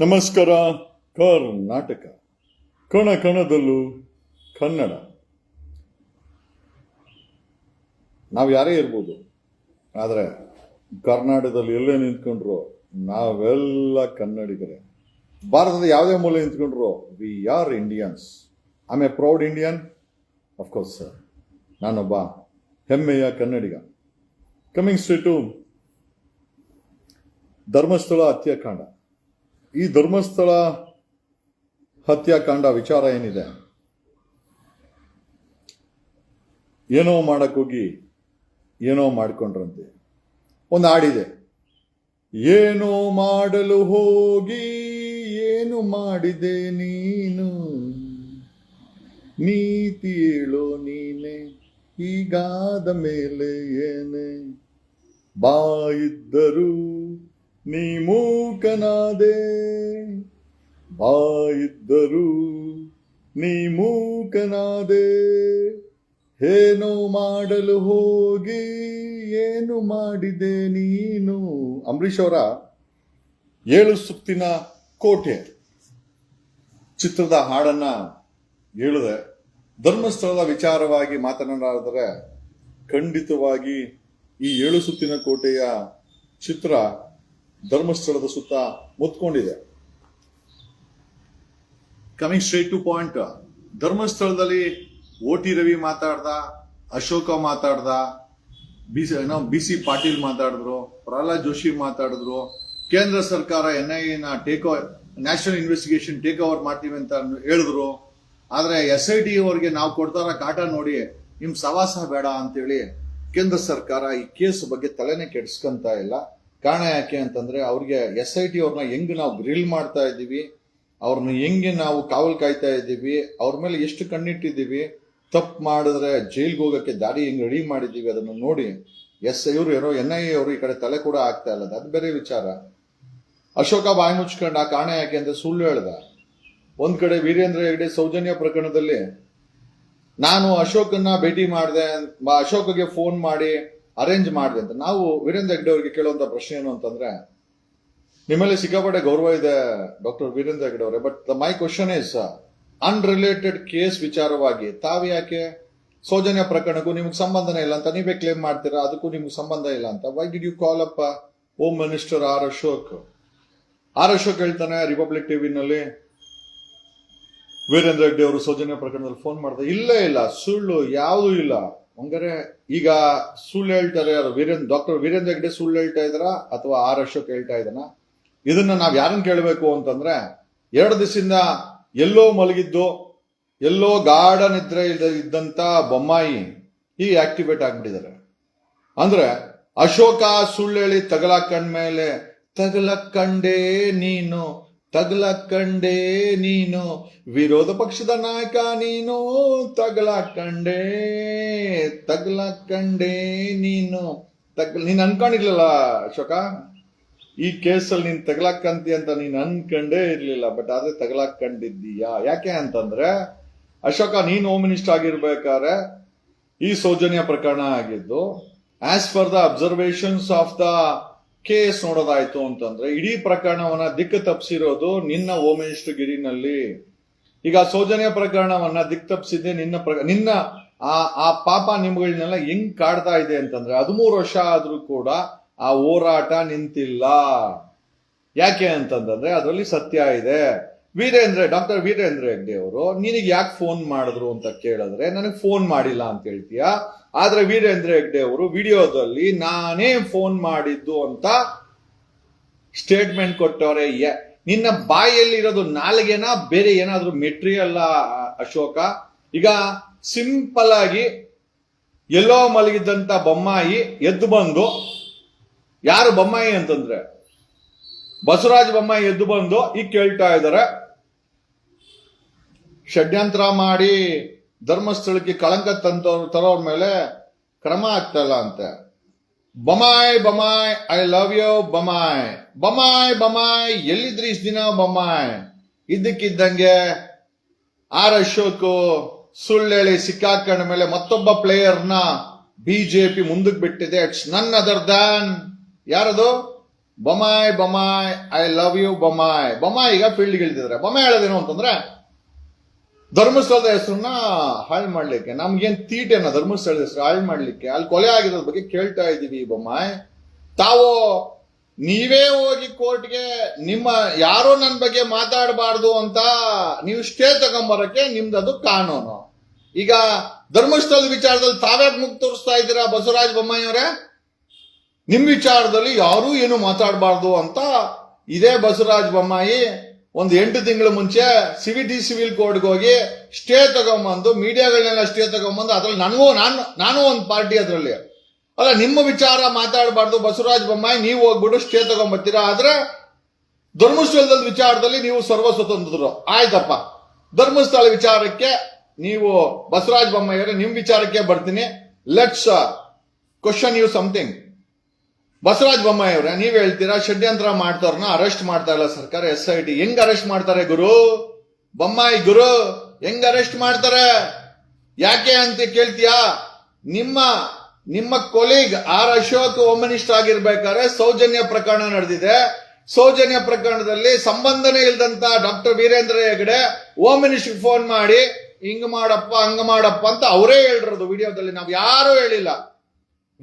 ನಮಸ್ಕಾರ, ಕರ್ನಾಟಕ. ಕಣ ಕಣದಲ್ಲೂ ಕನ್ನಡ. ನಾವು ಯಾರೇ ಇರ್ಬೋದು, ಆದರೆ ಕರ್ನಾಟಕದಲ್ಲಿ ಎಲ್ಲೇ ನಿಂತ್ಕೊಂಡ್ರು, ನಾವೆಲ್ಲ ಕನ್ನಡಿಗರೇ. ಭಾರತದ ಯಾವುದೇ ಮೂಲೆ ನಿಂತ್ಕೊಂಡ್ರು we are Indians I a proud Indian of course sir ನಾನೊಬ್ಬ ಹೆಮ್ಮೆಯ ಕನ್ನಡಿಗ. ಕಮಿಂಗ್ ಸ್ಟ್ರೀಟು ಧರ್ಮಸ್ಥಳ ಹತ್ಯಾಕಾಂಡ. ಈ ಧರ್ಮಸ್ಥಳ ಹತ್ಯಾಕಾಂಡ ವಿಚಾರ ಏನಿದೆ? ಏನೋ ಮಾಡೋಕ್ಕೋಗಿ ಏನೋ ಮಾಡ್ಕೊಂಡ್ರಂತೆ. ಒಂದು ಹಾಡಿದೆ. ಏನೋ ಮಾಡಲು ಹೋಗಿ ಏನು ಮಾಡಿದೆ ನೀನು? ನೀತಿ ಹೇಳೋ ನೀನೆ, ಈಗಾದ ಮೇಲೆ ಏನೇ? ಬಾಯಿದ್ದರು ನೀ ಮೂಕನಾದೆ ಬಾಯಿದ್ದರು ನೀ ಮೂಕನಾದೆ ಏನೋ ಮಾಡಲು ಹೋಗಿ, ಏನು ಮಾಡಿದೆ ನೀನು? ಅಂಬರೀಷ್ ಅವರ ಏಳು ಸುತ್ತಿನ ಕೋಟೆ ಚಿತ್ರದ ಹಾಡನ್ನ ಹೇಳಿದೆ. ಧರ್ಮಸ್ಥಳದ ವಿಚಾರವಾಗಿ ಮಾತನಾಡಿದರೆ, ಖಂಡಿತವಾಗಿ ಈ ಏಳು ಸುತ್ತಿನ ಕೋಟೆಯ ಚಿತ್ರ ಧರ್ಮಸ್ಥಳದ ಸುತ್ತ ಮುತ್ಕೊಂಡಿದೆ. ಕಮಿಂಗ್ ಸ್ಟ್ರೇಟ್ ಟು ಪಾಯಿಂಟ್ ಧರ್ಮಸ್ಥಳದಲ್ಲಿ ಓ ಟಿ ರವಿ ಮಾತಾಡ್ದ, ಅಶೋಕ ಮಾತಾಡ್ದ, ಬಿ ಸಿ, ಏನೋ ಬಿ ಸಿ ಪಾಟೀಲ್ ಮಾತಾಡಿದ್ರು, ಪ್ರಹ್ಲಾದ್ ಜೋಶಿ ಮಾತಾಡಿದ್ರು, ಕೇಂದ್ರ ಸರ್ಕಾರ N I A take over National Investigation take over ಮಾಡ್ತೀವಿ ಅಂತ ಹೇಳಿದ್ರು. ಆದರೆ ಎಸ್ ಐ ಟಿ ಅವರಿಗೆ ನಾವು ಕೊಡ್ತಾರ ಕಾಟ ನೋಡಿ ನಿಮ್ ಸವಾಸ ಬೇಡ ಅಂತೇಳಿ ಕೇಂದ್ರ ಸರ್ಕಾರ ಈ ಕೇಸ್ ಬಗ್ಗೆ ತಲೆನೇ ಕೆಡ್ಸ್ಕೊಂತ ಇಲ್ಲ. ಕಾರಣ ಯಾಕೆ ಅಂತಂದ್ರೆ ಅವ್ರಿಗೆ ಎಸ್ ಐ ಟಿ ಅವ್ರನ್ನ ಹೆಂಗ್ ನಾವು ಗ್ರಿಲ್ ಮಾಡ್ತಾ ಇದ್ದೀವಿ, ಅವ್ರನ್ನ ಹೆಂಗೆ ನಾವು ಕಾವಲು ಕಾಯ್ತಾ ಇದ್ದೀವಿ, ಅವ್ರ ಮೇಲೆ ಎಷ್ಟು ಕಣ್ಣಿಟ್ಟಿದ್ದೀವಿ, ತಪ್ಪು ಮಾಡಿದ್ರೆ ಜೈಲ್ಗೆ ಹೋಗೋಕ್ಕೆ ದಾರಿ ಹೆಂಗೆ ರೆಡಿ ಮಾಡಿದ್ದೀವಿ ಅದನ್ನು ನೋಡಿ ಎಸ್ ಇವರು ಏನೋ ಎನ್ ಐ ಎ ಅವರು ಈ ಕಡೆ ತಲೆ ಕೂಡ ಆಗ್ತಾ ಇಲ್ಲ. ಅದು ಬೇರೆ ವಿಚಾರ. ಅಶೋಕ ಬಾಯಿ ಮುಚ್ಕೊಂಡ ಕಾರಣ ಯಾಕೆ ಅಂತ ಸುಳ್ಳು ಹೇಳ್ದ. ಒಂದು ಕಡೆ ವೀರೇಂದ್ರ ಹೆಗ್ಡೆ ಸೌಜನ್ಯ ಪ್ರಕರಣದಲ್ಲಿ, ನಾನು ಅಶೋಕನ್ನ ಭೇಟಿ ಮಾಡಿದೆ, ಅಶೋಕಗೆ ಫೋನ್ ಮಾಡಿ ಅರೇಂಜ್ ಮಾಡಿದೆ ಅಂತ. ನಾವು ವೀರೇಂದ್ರ ಹೆಗ್ಡೆ ಅವರಿಗೆ ಕೇಳುವಂತ ಪ್ರಶ್ನೆ ಏನು ಅಂತಂದ್ರೆ, ನಿಮ್ಮಲ್ಲಿ ಸಿಕ್ಕಾಪಟ್ಟೆ ಗೌರವ ಇದೆ ಡಾಕ್ಟರ್ ವೀರೇಂದ್ರ ಹೆಗ್ಡೆ ಅವರೇ but my question is unrelated case ವಿಚಾರವಾಗಿ ತಾವು ಯಾಕೆ ಸೌಜನ್ಯ ಪ್ರಕರಣಕ್ಕೂ ನಿಮ್ಗೆ ಸಂಬಂಧನೇ ಇಲ್ಲ ಅಂತ ನೀವೇ ಕ್ಲೇಮ್ ಮಾಡ್ತೀರಾ, ಅದಕ್ಕೂ ನಿಮ್ಗೆ ಸಂಬಂಧ ಇಲ್ಲ ಅಂತ? Why did you call up home minister R Ashok R Ashok ಹೇಳ್ತಾನೆ ರಿಪಬ್ಲಿಕ್ ಟಿವಿನಲ್ಲಿ ವೀರೇಂದ್ರ ಹೆಗ್ಡೆ ಅವರು ಸೌಜನ್ಯ ಪ್ರಕರಣದಲ್ಲಿ ಫೋನ್ ಮಾಡಿದೆ. ಇಲ್ಲೇ ಇಲ್ಲ, ಸುಳ್ಳು, ಯಾವುದೂ ಇಲ್ಲ. ಹಂಗಾರೆ ಈಗ ಸುಳ್ಳು ಹೇಳ್ತಾರೆ ಯಾರು? ವೀರೇಂದ್ರ ಡಾಕ್ಟರ್ ವೀರೇಂದ್ರ ಹೆಗ್ಡೆ ಸುಳ್ಳು ಹೇಳ್ತಾ ಇದ್ದಾರಾ ಅಥವಾ ಆರ್ ಅಶೋಕ್ ಹೇಳ್ತಾ ಇದ್ದಾನ? ಇದನ್ನ ನಾವು ಯಾರನ್ನ ಕೇಳಬೇಕು ಅಂತಂದ್ರೆ ಎರಡು ದಿವಸದಿಂದ ಎಲ್ಲೋ ಮಲಗಿದ್ದು, ಎಲ್ಲೋ ಗಾಢ ನಿದ್ರೆ ಇದ್ದ- ಇದ್ದಂತ ಬೊಮ್ಮಾಯಿ ಈ ಆಕ್ಟಿವೇಟ್ ಆಗ್ಬಿಟ್ಟಿದ್ದಾರೆ. ಅಂದ್ರೆ ಅಶೋಕ ಸುಳ್ಳು ಹೇಳಿ ತಗಲಾಕಂಡ್ಮೇಲೆ ತಗಲಕ್ಕಂಡೇ ನೀನು ತಗಲಕ್ಕಂಡೇ ನೀನು, ವಿರೋಧ ಪಕ್ಷದ ನಾಯಕ ನೀನು ತಗಲಕ್ಕಂಡೇ ತಗಲಕ್ಕಂಡೇ ನೀನು. ತಗ್ ನೀನು ಅನ್ಕೊಂಡಿರ್ಲಿಲ್ಲ ಅಶೋಕ? ಈ ಕೇಸಲ್ಲಿ ನೀನ್ ತಗಲಾಕಂತಿ ಅಂತ ನೀನು ಅನ್ಕಂಡೇ ಇರಲಿಲ್ಲ ಬಟ್ ಆದ್ರೆ ತಗಲಾಕೊಂಡಿದ್ದೀಯಾ? ಯಾಕೆ ಅಂತಂದ್ರೆ, ಅಶೋಕ, ನೀನು ಹೋಮ್ ಮಿನಿಸ್ಟರ್ ಆಗಿರ್ಬೇಕಾದ್ರೆ, ಈ ಸೌಜನ್ಯ ಪ್ರಕರಣ ಆಗಿದ್ದು as per the observations of the case ನೋಡೋದಾಯ್ತು ಅಂತಂದ್ರೆ, ಇಡೀ ಪ್ರಕರಣವನ್ನ ದಿಕ್ಕು ತಪ್ಪಿಸಿರೋದು ನಿನ್ನ ಹೋಮ್ ಗಿರಿನಲ್ಲಿ ಈಗ ಸೌಜನ್ಯ ಪ್ರಕರಣವನ್ನ ದಿಕ್ ತಪ್ಪಿಸಿದ್ದೆ ನಿನ್ನ ನಿನ್ನ ಆ ಆ ಪಾಪ ನಿಮ್ಗಳನ್ನೆಲ್ಲ ಹೆಂಗ್ ಕಾಡ್ತಾ ಇದೆ ಅಂತಂದ್ರೆ, ಹದಿಮೂರು ವರ್ಷ ಆದ್ರೂ ಕೂಡ ಆ ಹೋರಾಟ ನಿಂತಿಲ್ಲ. ಯಾಕೆ ಅಂತಂದ್ರೆ, ಅದರಲ್ಲಿ ಸತ್ಯ ಇದೆ. ವೀರೇಂದ್ರ, ಡಾಕ್ಟರ್ ವೀರೇಂದ್ರ ಹೆಗ್ಡೆ ಅವರು ನಿನಗೆ ಯಾಕೆ ಫೋನ್ ಮಾಡಿದ್ರು ಅಂತ ಕೇಳಿದ್ರೆ, ನನಗೆ ಫೋನ್ ಮಾಡಿಲ್ಲ ಅಂತ ಹೇಳ್ತೀಯ? ಆದ್ರೆ ವೀರೇಂದ್ರ ಹೆಗ್ಡೆ ಅವರು ವಿಡಿಯೋದಲ್ಲಿ ನಾನೇ ಫೋನ್ ಮಾಡಿದ್ದು ಅಂತ ಸ್ಟೇಟ್ಮೆಂಟ್ ಕೊಟ್ಟವ್ರೆ. ನಿನ್ನ ಬಾಯಲ್ಲಿರೋದು ನಾಲ್ಗೆನ ಬೇರೆ ಏನಾದರೂ ಮೆಟೀರಿಯಲ್ ಅಶೋಕ? ಈಗ ಸಿಂಪಲ್ ಆಗಿ ಎಲ್ಲೋ ಮಲಗಿದ್ದಂತ ಬೊಮ್ಮಾಯಿ ಎದ್ದು ಬಂದು, ಯಾರು ಬೊಮ್ಮಾಯಿ ಅಂತಂದ್ರೆ? ಬಸವರಾಜ ಬೊಮ್ಮಾಯಿ ಎದ್ದು ಬಂದು ಈಗ ಕೇಳ್ತಾ ಇದ್ದಾರೆ. ಷಡ್ಯಂತ್ರ ಮಾಡಿ ಧರ್ಮಸ್ಥಳಕ್ಕೆ ಕಳಂಕ ತಂತವ್ರು ತರೋರ ಮೇಲೆ ಕ್ರಮ ಆಗ್ತಲ್ಲ ಅಂತೆ. Bommai Bommai, I love you, Bommai. Bommai Bommai, ಎಲ್ಲಿದ್ರಿ ಇಷ್ಟ ದಿನ? ಬಮಾಯ್. ಇದ್ದಕ್ಕಿದ್ದಂಗೆ ಆರ್ ಅಶೋಕ್ ಸುಳ್ಳೇಳಿ ಸಿಕ್ಕಾಕೊಂಡ ಮೇಲೆ ಮತ್ತೊಬ್ಬ ಪ್ಲೇಯರ್ನ ಬಿಜೆಪಿ ಮುಂದಕ್ಕೆ ಬಿಟ್ಟಿದೆ. ಇಟ್ಸ್ ನನ್ ಅದರ್ ದಾನ್ ಯಾರದು? Bommai Bommai, I love you, Bommai. Bommai ಈಗ ಫೀಲ್ಡ್ ಇಳಿದಿದ್ದಾರೆ. ಬಮಾಯ್ ಹೇಳೋದೇನು ಅಂತಂದ್ರೆ ಧರ್ಮಸ್ಥಳದ ಹೆಸರನ್ನ ಹಾಳು ಮಾಡ್ಲಿಕ್ಕೆ. ನಮ್ಗೇನ್ ತೀಟೆನ ಧರ್ಮಸ್ಥಳದ ಹೆಸರು ಹಾಳು ಮಾಡ್ಲಿಕ್ಕೆ. ಅಲ್ಲಿ ಕೊಲೆ ಆಗಿರೋದ್ರ ಬಗ್ಗೆ ಕೇಳ್ತಾ ಇದೀವಿ ಬೊಮ್ಮಾಯ್. ತಾವು, ನೀವೇ ಹೋಗಿ ಕೋರ್ಟ್ಗೆ ನಿಮ್ಮ ಯಾರೋ ನನ್ನ ಬಗ್ಗೆ ಮಾತಾಡಬಾರ್ದು ಅಂತ ನೀವು ಸ್ಟೇ ತಗೊಂಬರಕ್ಕೆ ನಿಮ್ದದು ಕಾನೂನು. ಈಗ ಧರ್ಮಸ್ಥಳದ ವಿಚಾರದಲ್ಲಿ ತಾವೇ ಮುಗ್ ತೋರಿಸ್ತಾ ಇದ್ದೀರಾ ಬಸವರಾಜ ಬೊಮ್ಮಾಯಿಯವರೇ? ನಿಮ್ ವಿಚಾರದಲ್ಲಿ ಯಾರೂ ಏನು ಮಾತಾಡಬಾರ್ದು ಅಂತ ಇದೇ ಬಸವರಾಜ ಬೊಮ್ಮಾಯಿ ಒಂದು ಎಂಟು ತಿಂಗಳ ಮುಂಚೆ ಸಿವಿಟಿ ಸಿವಿಲ್ ಕೋರ್ಟ್ಗೆ ಹೋಗಿ ಸ್ಟೇ ತಗೊಂಬಂದು, ಮೀಡಿಯಾಗಳನ್ನೆಲ್ಲ ಸ್ಟೇ ತಗೊಂಬಂದು, ಅದ್ರಲ್ಲಿ ನನಗೂ, ನಾನು ನಾನು ಒಂದು ಪಾರ್ಟಿ ಅದರಲ್ಲಿ. ಅಲ್ಲ, ನಿಮ್ಮ ವಿಚಾರ ಮಾತಾಡಬಾರ್ದು, ಬಸವರಾಜ ಬೊಮ್ಮಾಯಿ, ನೀವು ಹೋಗ್ಬಿಟ್ಟು ಸ್ಟೇ ತಗೊಂಬರ್ತೀರಾ ಆದ್ರೆ ಧರ್ಮಸ್ಥಳದ ವಿಚಾರದಲ್ಲಿ ನೀವು ಸರ್ವ ಸ್ವತಂತ್ರರು ಆಯ್ತಪ್ಪ. ಧರ್ಮಸ್ಥಳ ವಿಚಾರಕ್ಕೆ ನೀವು, ಬಸವರಾಜ ಬೊಮ್ಮಾಯಿ ಅವರೇ, ನಿಮ್ ವಿಚಾರಕ್ಕೆ ಬರ್ತೀನಿ. Let's question you something Basavaraja Bommai ಅವರೇ, ನೀವ್ ಹೇಳ್ತೀರಾ, ಷಡ್ಯಂತ್ರ ಮಾಡ್ತವ್ರನ್ನ ಅರೆಸ್ಟ್ ಮಾಡ್ತಾ ಇಲ್ಲ ಸರ್ಕಾರ ಎಸ್ ಐ ಟಿ ಹೆಂಗ್ ಅರೆಸ್ಟ್ ಮಾಡ್ತಾರೆ ಗುರು? ಬೊಮ್ಮಾಯಿ ಗುರು, ಹೆಂಗ್ ಅರೆಸ್ಟ್ ಮಾಡ್ತಾರೆ? ಯಾಕೆ ಅಂತ ಕೇಳ್ತೀಯಾ? ನಿಮ್ಮ ನಿಮ್ಮ ಕೊಲೀಗ್ ಆರ್ ಅಶೋಕ್ ಹೋಮ್ ಆಗಿರ್ಬೇಕಾದ್ರೆ ಸೌಜನ್ಯ ಪ್ರಕರಣ ನಡೆದಿದೆ. ಸೌಜನ್ಯ ಪ್ರಕರಣದಲ್ಲಿ ಸಂಬಂಧನೇ ಇಲ್ದಂತ doctor Virendra Hegde home phone ಮಾಡಿ, ಹಿಂಗ್ ಮಾಡಪ್ಪ, ಹಂಗ ಮಾಡಪ್ಪ ಅಂತ ಅವರೇ ಹೇಳಿರೋದು. ವಿಡಿಯೋದಲ್ಲಿ ನಾವು ಯಾರು ಹೇಳಿಲ್ಲ.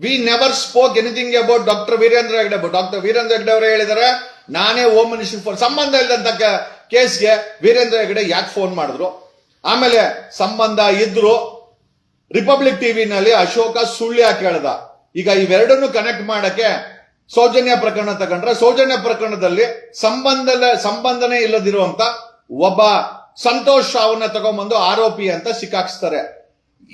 We never spoke anything about doctor Virendra Hegde doctor Virendra Hegde ಅವರು ಹೇಳಿದ್ದಾರೆ ನಾನೇ ಓಮ್ ಮಿನಿಸ್ಟರ್ ಫೋನ್ ಸಂಬಂಧ ಇಲ್ಲದಂತ ಕೇಸ್ಗೆ ವೀರೇಂದ್ರ ಹೆಗ್ಡೆ ಯಾಕೆ ಫೋನ್ ಮಾಡಿದ್ರು? ಆಮೇಲೆ ಸಂಬಂಧ ಇದ್ರು ರಿಪಬ್ಲಿಕ್ ಟಿವಿನಲ್ಲಿ ಅಶೋಕ ಸುಳ್ಳಿ ಕೇಳ್ದ. ಈಗ ಇವೆರಡನ್ನು ಕನೆಕ್ಟ್ ಮಾಡಕ್ಕೆ ಸೌಜನ್ಯ ಪ್ರಕರಣ ತಗೊಂಡ್ರೆ, ಸೌಜನ್ಯ ಪ್ರಕರಣದಲ್ಲಿ ಸಂಬಂಧ ಸಂಬಂಧನೇ ಇಲ್ಲದಿರುವಂತ ಒಬ್ಬ ಸಂತೋಷ್ ಅವನ್ನ ತಗೊಂಬಂದು ಆರೋಪಿ ಅಂತ ಸಿಕ್ಕಾಕ್ಸ್ತಾರೆ.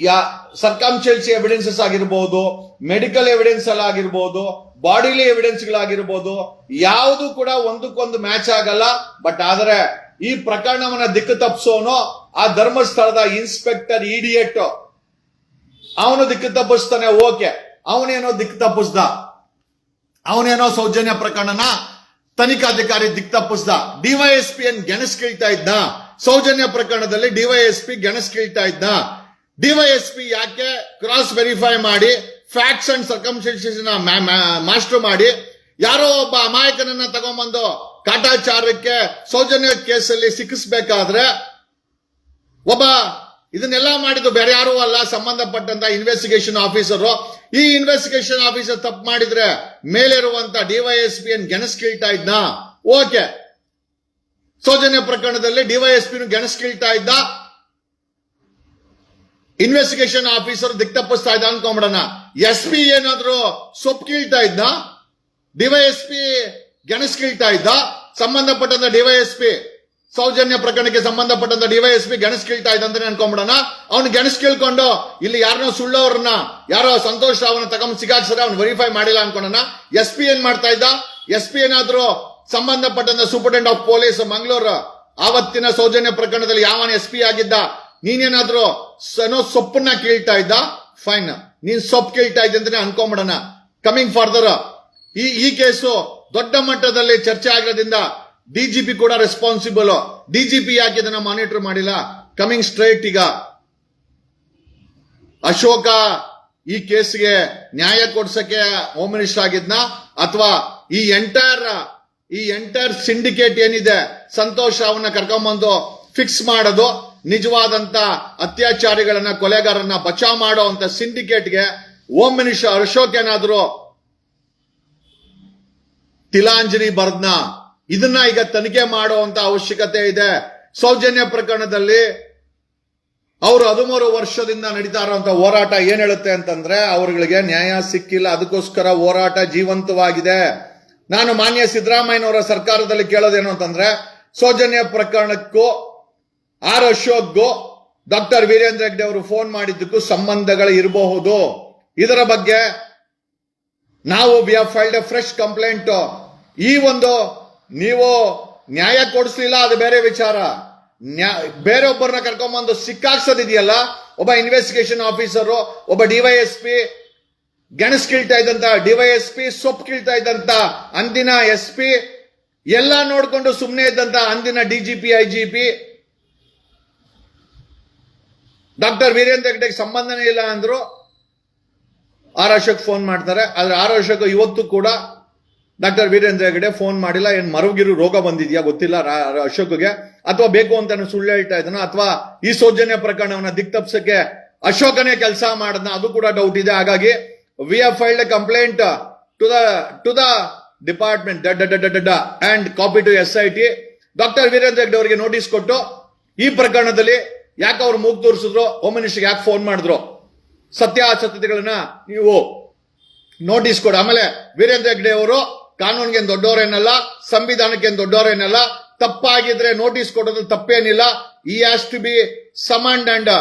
ಯಾ ಸರ್ಕಾಂಶಲ್ಸಿ ಎವಿಡೆನ್ಸಸ್ ಆಗಿರ್ಬೋದು ಮೆಡಿಕಲ್ ಎವಿಡೆನ್ಸ್ ಅಲ್ಲಿ ಆಗಿರ್ಬೋದು ಬಾಡಿಲಿ ಎವಿಡೆನ್ಸ್ ಗಳಾಗಿರ್ಬೋದು, ಯಾವುದು ಕೂಡ ಒಂದಕ್ಕೊಂದು ಮ್ಯಾಚ್ ಆಗಲ್ಲ. ಬಟ್ ಆದರೆ, ಈ ಪ್ರಕರಣವನ್ನ ದಿಕ್ಕು ತಪ್ಪಿಸೋನು ಆ ಧರ್ಮಸ್ಥಳದ ಇನ್ಸ್ಪೆಕ್ಟರ್ ಇಡಿಯಟ್ ಅವನು ದಿಕ್ಕು ತಪ್ಪಿಸ್ತಾನೆ, ಓಕೆ. ಅವನೇನೋ ದಿಕ್ಕು ತಪ್ಪಿಸ್ದ. ಅವನೇನೋ ಸೌಜನ್ಯ ಪ್ರಕರಣನ ತನಿಖಾಧಿಕಾರಿ ದಿಕ್ ತಪ್ಪಿಸ್ದ. ಡಿವೈಎಸ್ಪಿ ಅನ್ ಗೆಣಸ್ ಕೇಳ್ತಾ ಇದ್ದ. ಸೌಜನ್ಯ ಪ್ರಕರಣದಲ್ಲಿ ಡಿವೈಎಸ್ಪಿ ಗೆಣಸ್ ಕೇಳ್ತಾ ಇದ್ದ. ಡಿವೈಎಸ್ಪಿ ಯಾಕೆ ಕ್ರಾಸ್ ವೆರಿಫೈ ಮಾಡಿ ಫ್ಯಾಕ್ಟ್ಸ್ ಅಂಡ್ ಸರ್ಕಮ್ಸ್ಟೆನ್ಸಸ್ ಮಾಸ್ಟರ್ ಮಾಡಿ, ಯಾರೋ ಒಬ್ಬ ಅಮಾಯಕನನ್ನ ತಗೊಂಡ್ಬಂದು ಕಾಟಾಚಾರಕ್ಕೆ ಸೌಜನ್ಯ ಕೇಸಲ್ಲಿ ಸಿಕ್ಕಿಸ್ಬೇಕಾದ್ರೆ ಒಬ್ಬ ಇದನ್ನೆಲ್ಲ ಮಾಡಿದ್ದು ಬೇರೆ ಯಾರು ಅಲ್ಲ, ಸಂಬಂಧಪಟ್ಟಂತ ಇನ್ವೆಸ್ಟಿಗೇಷನ್ ಆಫೀಸರು ಈ ಇನ್ವೆಸ್ಟಿಗೇಷನ್ ಆಫೀಸರ್ ತಪ್ಪು ಮಾಡಿದ್ರೆ ಮೇಲಿರುವಂತ ಡಿವೈಎಸ್ಪಿ ಅನ್ ಗೆಣಸ್ ಕೀಳ್ತಾ ಇದ್ನ? ಓಕೆ. ಸೌಜನ್ಯ ಪ್ರಕರಣದಲ್ಲಿ ಡಿವೈಎಸ್ಪಿ ಗೆಣಸ್ ಕೀಳ್ತಾ ಇದ್ದ. ಇನ್ವೆಸ್ಟಿಗೇಷನ್ ಆಫೀಸರ್ ದಿಕ್ತಪ್ಪಿಸ್ತಾ ಇದ್ದ ಅನ್ಕೊಂಬಿಡೋಣ ಎಸ್ ಪಿ ಏನಾದ್ರು ಸೊಪ್ಪು ಕೀಳ್ತಾ ಇದ್ದ? ಡಿವೈಎಸ್ಪಿ ಗೆಣಸ್ ಕೀಳ್ತಾ ಇದ್ದ? ಸಂಬಂಧಪಟ್ಟಂತ ಡಿವೈಎಸ್ಪಿ ಸೌಜನ್ಯ ಪ್ರಕರಣಕ್ಕೆ ಸಂಬಂಧಪಟ್ಟಂತ ಡಿವೈಎಸ್ಪಿ ಗೆಣಸ್ ಕೀಳ್ತಾ ಇದ್ದ ಅಂತಾನೆ ಅನ್ಕೊಂಬಿಡೋಣ. ಅವ್ನು ಗೆಣಸ್ ಕೇಳ್ಕೊಂಡು ಇಲ್ಲಿ ಯಾರನ್ನೋ ಸುಳ್ಳವ್ರನ್ನ ಯಾರೋ ಸಂತೋಷ್ ರಾವ್ನ ತಗೊಂಡ್ ಸಿಗಾಕ್ಸರ ಅವ್ನು ವೆರಿಫೈ ಮಾಡಿಲ್ಲ ಅನ್ಕೊಂಡಣ. ಎಸ್ ಪಿ ಏನ್ ಮಾಡ್ತಾ ಇದ್ದ? ಎಸ್ ಪಿ ಏನಾದ್ರು ಸಂಬಂಧಪಟ್ಟಂತ ಸೂಪರಿಂಟೆಂಡೆಂಟ್ ಆಫ್ ಪೊಲೀಸ್ ಮಂಗಳೂರು, ಆವತ್ತಿನ ಸೌಜನ್ಯ ಪ್ರಕರಣದಲ್ಲಿ ಯಾವನ ಎಸ್ ಪಿ ಆಗಿದ್ದ? ನೀನೇನಾದ್ರೂ ಸನೋ ಸೊಪ್ಪನ್ನ ಕೇಳ್ತಾ ಇದ್ದ? ಫೈನ್ ನೀನ್ ಸೊಪ್ಪು ಕೇಳ್ತಾ ಇದ್ದೆ ಅಂತಾನೆ ಅನ್ಕೊಂಬಿಡೋಣ. ಕಮಿಂಗ್ ಫರ್ದರ್ ಈ ಈ ಕೇಸು ದೊಡ್ಡ ಮಟ್ಟದಲ್ಲಿ ಚರ್ಚೆ ಆಗಿರೋದ್ರಿಂದ ಡಿಜಿಪಿ ಕೂಡ ರೆಸ್ಪಾನ್ಸಿಬಲ್ ಡಿಜಿಪಿ ಯಾಕೆ ಇದನ್ನ ಮಾನಿಟರ್ ಮಾಡಿಲ್ಲ? ಕಮಿಂಗ್ ಸ್ಟ್ರೈಟ್ ಈಗ. ಅಶೋಕ ಈ ಕೇಸ್ಗೆ ನ್ಯಾಯ ಕೊಡ್ಸಕ್ಕೆ ಹೋಮ್ ಮಿನಿಸ್ಟರ್ ಆಗಿದ್ನ? ಅಥವಾ ಈ ಎಂಟೈರ್ ಈ ಎಂಟೈರ್ ಸಿಂಡಿಕೇಟ್ ಏನಿದೆ? ಸಂತೋಷ ಅವನ್ನ ಕರ್ಕೊಂಬಂದು ಫಿಕ್ಸ್ ಮಾಡೋದು? ನಿಜವಾದಂತ ಅತ್ಯಾಚಾರಿಗಳನ್ನ ಕೊಲೆಗಾರನ್ನ ಬಚಾ ಮಾಡೋ ಅಂತ ಸಿಂಡಿಕೇಟ್ಗೆ ಓಂ ಮಿನಿಸ್ಟರ್ ಅಶೋಕ್ ಏನಾದ್ರು ತಿಲಾಂಜಲಿ ಬರ್ದ್ನ? ಇದನ್ನ ಈಗ ತನಿಖೆ ಮಾಡುವಂತ ಅವಶ್ಯಕತೆ ಇದೆ. ಸೌಜನ್ಯ ಪ್ರಕರಣದಲ್ಲಿ ಅವರು ಹದಿಮೂರು ವರ್ಷದಿಂದ ನಡೀತಾ ಇರುವಂತ ಹೋರಾಟ ಏನ್ ಹೇಳುತ್ತೆ ಅಂತಂದ್ರೆ, ಅವರುಗಳಿಗೆ ನ್ಯಾಯ ಸಿಕ್ಕಿಲ್ಲ, ಅದಕ್ಕೋಸ್ಕರ ಹೋರಾಟ ಜೀವಂತವಾಗಿದೆ. ನಾನು ಮಾನ್ಯ ಸಿದ್ದರಾಮಯ್ಯನವರ ಸರ್ಕಾರದಲ್ಲಿ ಕೇಳೋದೇನು ಅಂತಂದ್ರೆ, ಸೌಜನ್ಯ ಪ್ರಕರಣಕ್ಕೂ ಆರ್ ಅಶೋಕ್ಗೂ ಡಾಕ್ಟರ್ ವೀರೇಂದ್ರ ಹೆಗ್ಡೆ ಅವರು ಫೋನ್ ಮಾಡಿದ್ದಕ್ಕೂ ಸಂಬಂಧಗಳು ಇರಬಹುದು. ಇದರ ಬಗ್ಗೆ ನಾವು have filed a fresh complaint ಈ ಒಂದು ನೀವು ನ್ಯಾಯ ಕೊಡಿಸ್ಲಿಲ್ಲ, ಅದು ಬೇರೆ ವಿಚಾರ. ಬೇರೊಬ್ಬರನ್ನ ಕರ್ಕೊಂಬಂದು ಸಿಕ್ಕಾಕ್ಸೋದಿದೆಯಲ್ಲ, ಒಬ್ಬ ಇನ್ವೆಸ್ಟಿಗೇಷನ್ ಆಫೀಸರು ಒಬ್ಬ ಡಿವೈಎಸ್ಪಿ ಗೆಣಸ್ ಕೀಳ್ತಾ ಇದ್ದಂತ ಡಿವೈಎಸ್ಪಿ ಸೊಪ್ಪು ಕೀಳ್ತಾ ಇದ್ದಂತ, ಅಂದಿನ ಎಸ್ ಪಿ ಎಲ್ಲ ನೋಡಿಕೊಂಡು ಸುಮ್ಮನೆ ಇದ್ದಂತ, ಅಂದಿನ ಡಿಜಿಪಿ ಐಜಿಪಿ ಡಾಕ್ಟರ್ ವೀರೇಂದ್ರ ಹೆಗ್ಡೆಗೆ ಸಂಬಂಧನೇ ಇಲ್ಲ ಅಂದ್ರು ಆರ್ ಅಶೋಕ್ ಫೋನ್ ಮಾಡ್ತಾರೆ. ಆದ್ರೆ ಆರ್ ಅಶೋಕ್ ಇವತ್ತು ಕೂಡ ಡಾಕ್ಟರ್ ವೀರೇಂದ್ರ ಹೆಗ್ಡೆ ಫೋನ್ ಮಾಡಿಲ್ಲ. ಏನ್ ಮರುಗಿರು ರೋಗ ಬಂದಿದ್ಯಾ ಗೊತ್ತಿಲ್ಲ ಅಶೋಕ್ಗೆ. ಅಥವಾ ಬೇಕು ಅಂತ ಸುಳ್ಳು ಹೇಳ್ತಾ ಇದ್ದಾನ, ಅಥವಾ ಈ ಸೌಜನ್ಯ ಪ್ರಕರಣವನ್ನ ದಿಕ್ತಪ್ಸಕ್ಕೆ ಅಶೋಕನೇ ಕೆಲಸ ಮಾಡದ್ನ, ಅದು ಕೂಡ ಡೌಟ್ ಇದೆ. ಹಾಗಾಗಿ we are filed a complaint to the to the department and copy to S I T doctor Virendra Hegde ಅವರಿಗೆ ನೋಟಿಸ್ ಕೊಟ್ಟು ಈ ಪ್ರಕರಣದಲ್ಲಿ ಯಾಕೆ ಅವ್ರು ಮೂಗ್ ತೋರಿಸಿದ್ರು? ಹೋಮ್ ಮಿನಿಸ್ಟರ್ ಯಾಕೆ ಫೋನ್ ಮಾಡಿದ್ರು? ಸತ್ಯಾಸತ್ಯತೆಗಳನ್ನ ನೀವು ನೋಟಿಸ್ ಕೊಡು. ಆಮೇಲೆ ವೀರೇಂದ್ರ ಹೆಗ್ಡೆ ಅವರು ಕಾನೂನಿಗೆ ದೊಡ್ಡವರೇನಲ್ಲ, ಸಂವಿಧಾನಕ್ಕೆ ದೊಡ್ಡವರೇನಲ್ಲ, ತಪ್ಪಾಗಿದ್ರೆ ನೋಟಿಸ್ ಕೊಡೋದು ತಪ್ಪೇನಿಲ್ಲ. ಈ has to be summoned and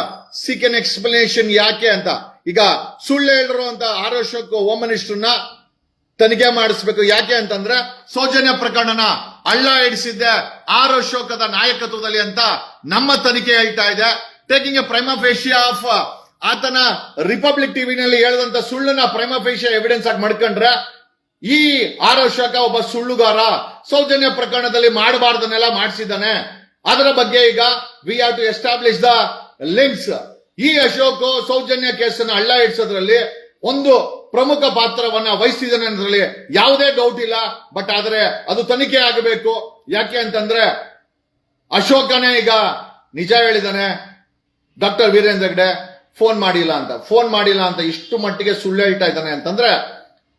seek an explanation ಯಾಕೆ ಅಂತ. ಈಗ ಸುಳ್ಳು ಹೇಳಿರು ಅಂತ ಆರೋಷಕ್ಕೂ ಹೋಮ್ ಮಿನಿಸ್ಟರ್ನ ತನಿಖೆ ಮಾಡಿಸ್ಬೇಕು. ಯಾಕೆ ಅಂತಂದ್ರೆ ಸೌಜನ್ಯ ಪ್ರಕರಣನ ಹಳ್ಳ ಇಡಿಸಿದ್ದೆ ಆರ್ ಅಶೋಕದ ನಾಯಕತ್ವದಲ್ಲಿ ಅಂತ ನಮ್ಮ ತನಿಖೆ ಹೇಳ್ತಾ ಇದೆ. Taking a prima facie of ಆತನ ರಿಪಬ್ಲಿಕ್ ಟಿವಿನಲ್ಲಿ ಹೇಳಿದಂತ ಸುಳ್ಳನ್ನ ಪ್ರೈಮ ಫೇಶಿಯಾ ಎವಿಡೆನ್ಸ್ ಆಗಿ ಮಾಡ್ಕೊಂಡ್ರೆ ಈ ಆರ್ ಅಶೋಕ ಒಬ್ಬ ಸುಳ್ಳುಗಾರ ಸೌಜನ್ಯ ಪ್ರಕರಣದಲ್ಲಿ ಮಾಡಬಾರ್ದನ್ನೆಲ್ಲ ಮಾಡಿಸಿದ್ದಾನೆ. ಅದರ ಬಗ್ಗೆ ಈಗ we have to establish the links ಈ ಅಶೋಕ್ ಸೌಜನ್ಯ ಕೇಸನ್ನು ಹಳ್ಳ ಇಡ್ಸೋದ್ರಲ್ಲಿ ಒಂದು ಪ್ರಮುಖ ಪಾತ್ರವನ್ನ ವಹಿಸಿದ್ದಾನೆ ಅನ್ನೋದ್ರಲ್ಲಿ ಯಾವುದೇ ಡೌಟ್ ಇಲ್ಲ. ಬಟ್ ಆದ್ರೆ ಅದು ತನಿಖೆ ಆಗಬೇಕು. ಯಾಕೆ ಅಂತಂದ್ರೆ ಅಶೋಕನೇ ಈಗ ನಿಜ ಹೇಳಿದಾನೆ, ಡಾಕ್ಟರ್ ವೀರೇಂದ್ರ ಹೆಗ್ಡೆ ಫೋನ್ ಮಾಡಿಲ್ಲ ಅಂತ. ಫೋನ್ ಮಾಡಿಲ್ಲ ಅಂತ ಇಷ್ಟು ಮಟ್ಟಿಗೆ ಸುಳ್ಳು ಹೇಳ್ತಾ ಇದ್ದಾನೆ ಅಂತಂದ್ರೆ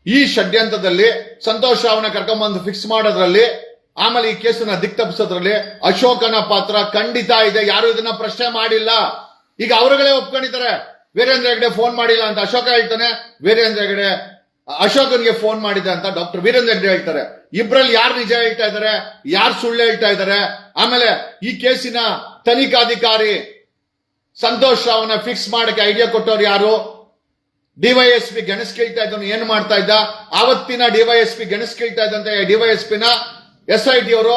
ಈ ಷಡ್ಯಂತ್ರದಲ್ಲಿ ಸಂತೋಷ್ ಅವನ ಕರ್ಕೊಂಬಂದು ಫಿಕ್ಸ್ ಮಾಡೋದ್ರಲ್ಲಿ, ಆಮೇಲೆ ಈ ಕೇಸನ್ನ ದಿಕ್ ತಪ್ಪಿಸೋದ್ರಲ್ಲಿ ಅಶೋಕನ ಪಾತ್ರ ಖಂಡಿತ ಇದೆ. ಯಾರು ಇದನ್ನ ಪ್ರಶ್ನೆ ಮಾಡಿಲ್ಲ. ಈಗ ಅವರುಗಳೇ ಒಪ್ಕೊಂಡಿದ್ದಾರೆ. ವೀರೇಂದ್ರ ಹೆಗ್ಡೆ ಫೋನ್ ಮಾಡಿಲ್ಲ ಅಂತ ಅಶೋಕ ಹೇಳ್ತಾನೆ. ವೀರೇಂದ್ರ ಹೆಗ್ಡೆ, ಅಶೋಕನ್ಗೆ ಫೋನ್ ಮಾಡಿದೆ ಅಂತ ಡಾಕ್ಟರ್ ವೀರೇಂದ್ರ ಹೆಗ್ಡೆ ಹೇಳ್ತಾರೆ. ಇಬ್ರಲ್ಲಿ ಯಾರು ನಿಜ ಹೇಳ್ತಾ ಇದ್ದಾರೆ ಯಾರು ಸುಳ್ಳು ಹೇಳ್ತಾ ಇದ್ದಾರೆ ಆಮೇಲೆ ಈ ಕೇಸಿನ ತನಿಖಾಧಿಕಾರಿ ಸಂತೋಷ್ ರಾವ್ನ ಫಿಕ್ಸ್ ಮಾಡಕ್ಕೆ ಐಡಿಯಾ ಕೊಟ್ಟವ್ರು ಯಾರು? ಡಿವೈಎಸ್ಪಿ ಗೆಣಸ್ ಕೇಳ್ತಾ ಇದ್ದವನು ಏನ್ ಮಾಡ್ತಾ ಇದ್ದ? ಆವತ್ತಿನ ಡಿವೈಎಸ್ಪಿ ಗೆಣಸ್ ಕೇಳ್ತಾ ಇದ್ದಂತೆ ಡಿವೈಎಸ್ಪಿನ ಎಸ್ ಐ ಟಿ ಅವರು